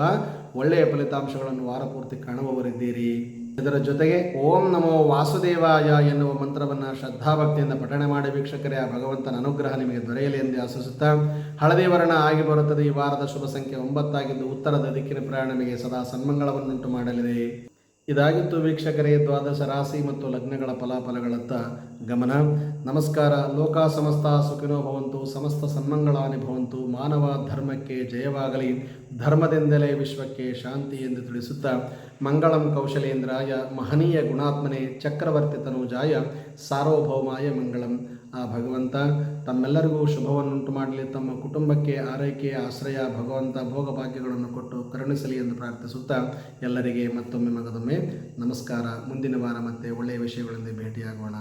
ಒಳ್ಳೆಯ ಫಲಿತಾಂಶಗಳನ್ನು ವಾರಪೂರ್ತಿ ಕಾಣುವವರಿದ್ದೀರಿ. ಇದರ ಜೊತೆಗೆ ಓಂ ನಮೋ ವಾಸುದೇವಾಯ ಎನ್ನುವ ಮಂತ್ರವನ್ನು ಶ್ರದ್ಧಾಭಕ್ತಿಯಿಂದ ಪಠಣೆ ಮಾಡಿ ವೀಕ್ಷಕರೇ, ಆ ಭಗವಂತನ ಅನುಗ್ರಹ ನಿಮಗೆ ದೊರೆಯಲಿ ಎಂದು ಆಶಿಸುತ್ತಾ, ಹಳದಿ ವರ್ಣ ಆಗಿ ಬರುತ್ತದೆ. ಈ ವಾರದ ಶುಭ ಸಂಖ್ಯೆ ಒಂಬತ್ತಾಗಿದ್ದು ಉತ್ತರದ ದಿಕ್ಕಿನ ಪ್ರಯಾಣ ನಿಮಗೆ ಸದಾ ಸನ್ಮಂಗಳವನ್ನುಂಟು ಮಾಡಲಿದೆ. ಇದಾಗಿತ್ತು ವೀಕ್ಷಕರೇ, ದ್ವಾದಶ ರಾಶಿ ಮತ್ತು ಲಗ್ನಗಳ ಫಲಾಫಲಗಳತ್ತ ಗಮನ. ನಮಸ್ಕಾರ. ಲೋಕ ಸಮಸ್ತ ಸುಖಿನೋ ಭವಂತು. ಸಮಸ್ತ ಸನ್ಮಂಗಳಾನಿ ಭವಂತು. ಮಾನವ ಧರ್ಮಕ್ಕೆ ಜಯವಾಗಲಿ. ಧರ್ಮದಿಂದಲೇ ವಿಶ್ವಕ್ಕೆ ಶಾಂತಿ ಎಂದು ತಿಳಿಸುತ್ತಾ. ಮಂಗಳಂ ಕೌಶಲೇಂದ್ರಾಯ. ಮಹನೀಯ ಗುಣಾತ್ಮನೆ. ಚಕ್ರವರ್ತಿ ತನುಜಾಯ ಸಾರ್ವಭೌಮಾಯ ಮಂಗಳಂ. ಆ ಭಗವಂತ ತಮ್ಮೆಲ್ಲರಿಗೂ ಶುಭವನ್ನುಂಟು ಮಾಡಲಿ. ತಮ್ಮ ಕುಟುಂಬಕ್ಕೆ ಆರೈಕೆ, ಆಶ್ರಯ, ಭಗವಂತ ಭೋಗಭಾಗ್ಯಗಳನ್ನು ಕೊಟ್ಟು ಕರುಣಿಸಲಿ ಎಂದು ಪ್ರಾರ್ಥಿಸುತ್ತಾ ಎಲ್ಲರಿಗೆ ಮತ್ತೊಮ್ಮೆ ಮಗದೊಮ್ಮೆ ನಮಸ್ಕಾರ. ಮುಂದಿನ ವಾರ ಮತ್ತೆ ಒಳ್ಳೆಯ ವಿಷಯಗಳೊಂದಿಗೆ ಭೇಟಿಯಾಗೋಣ.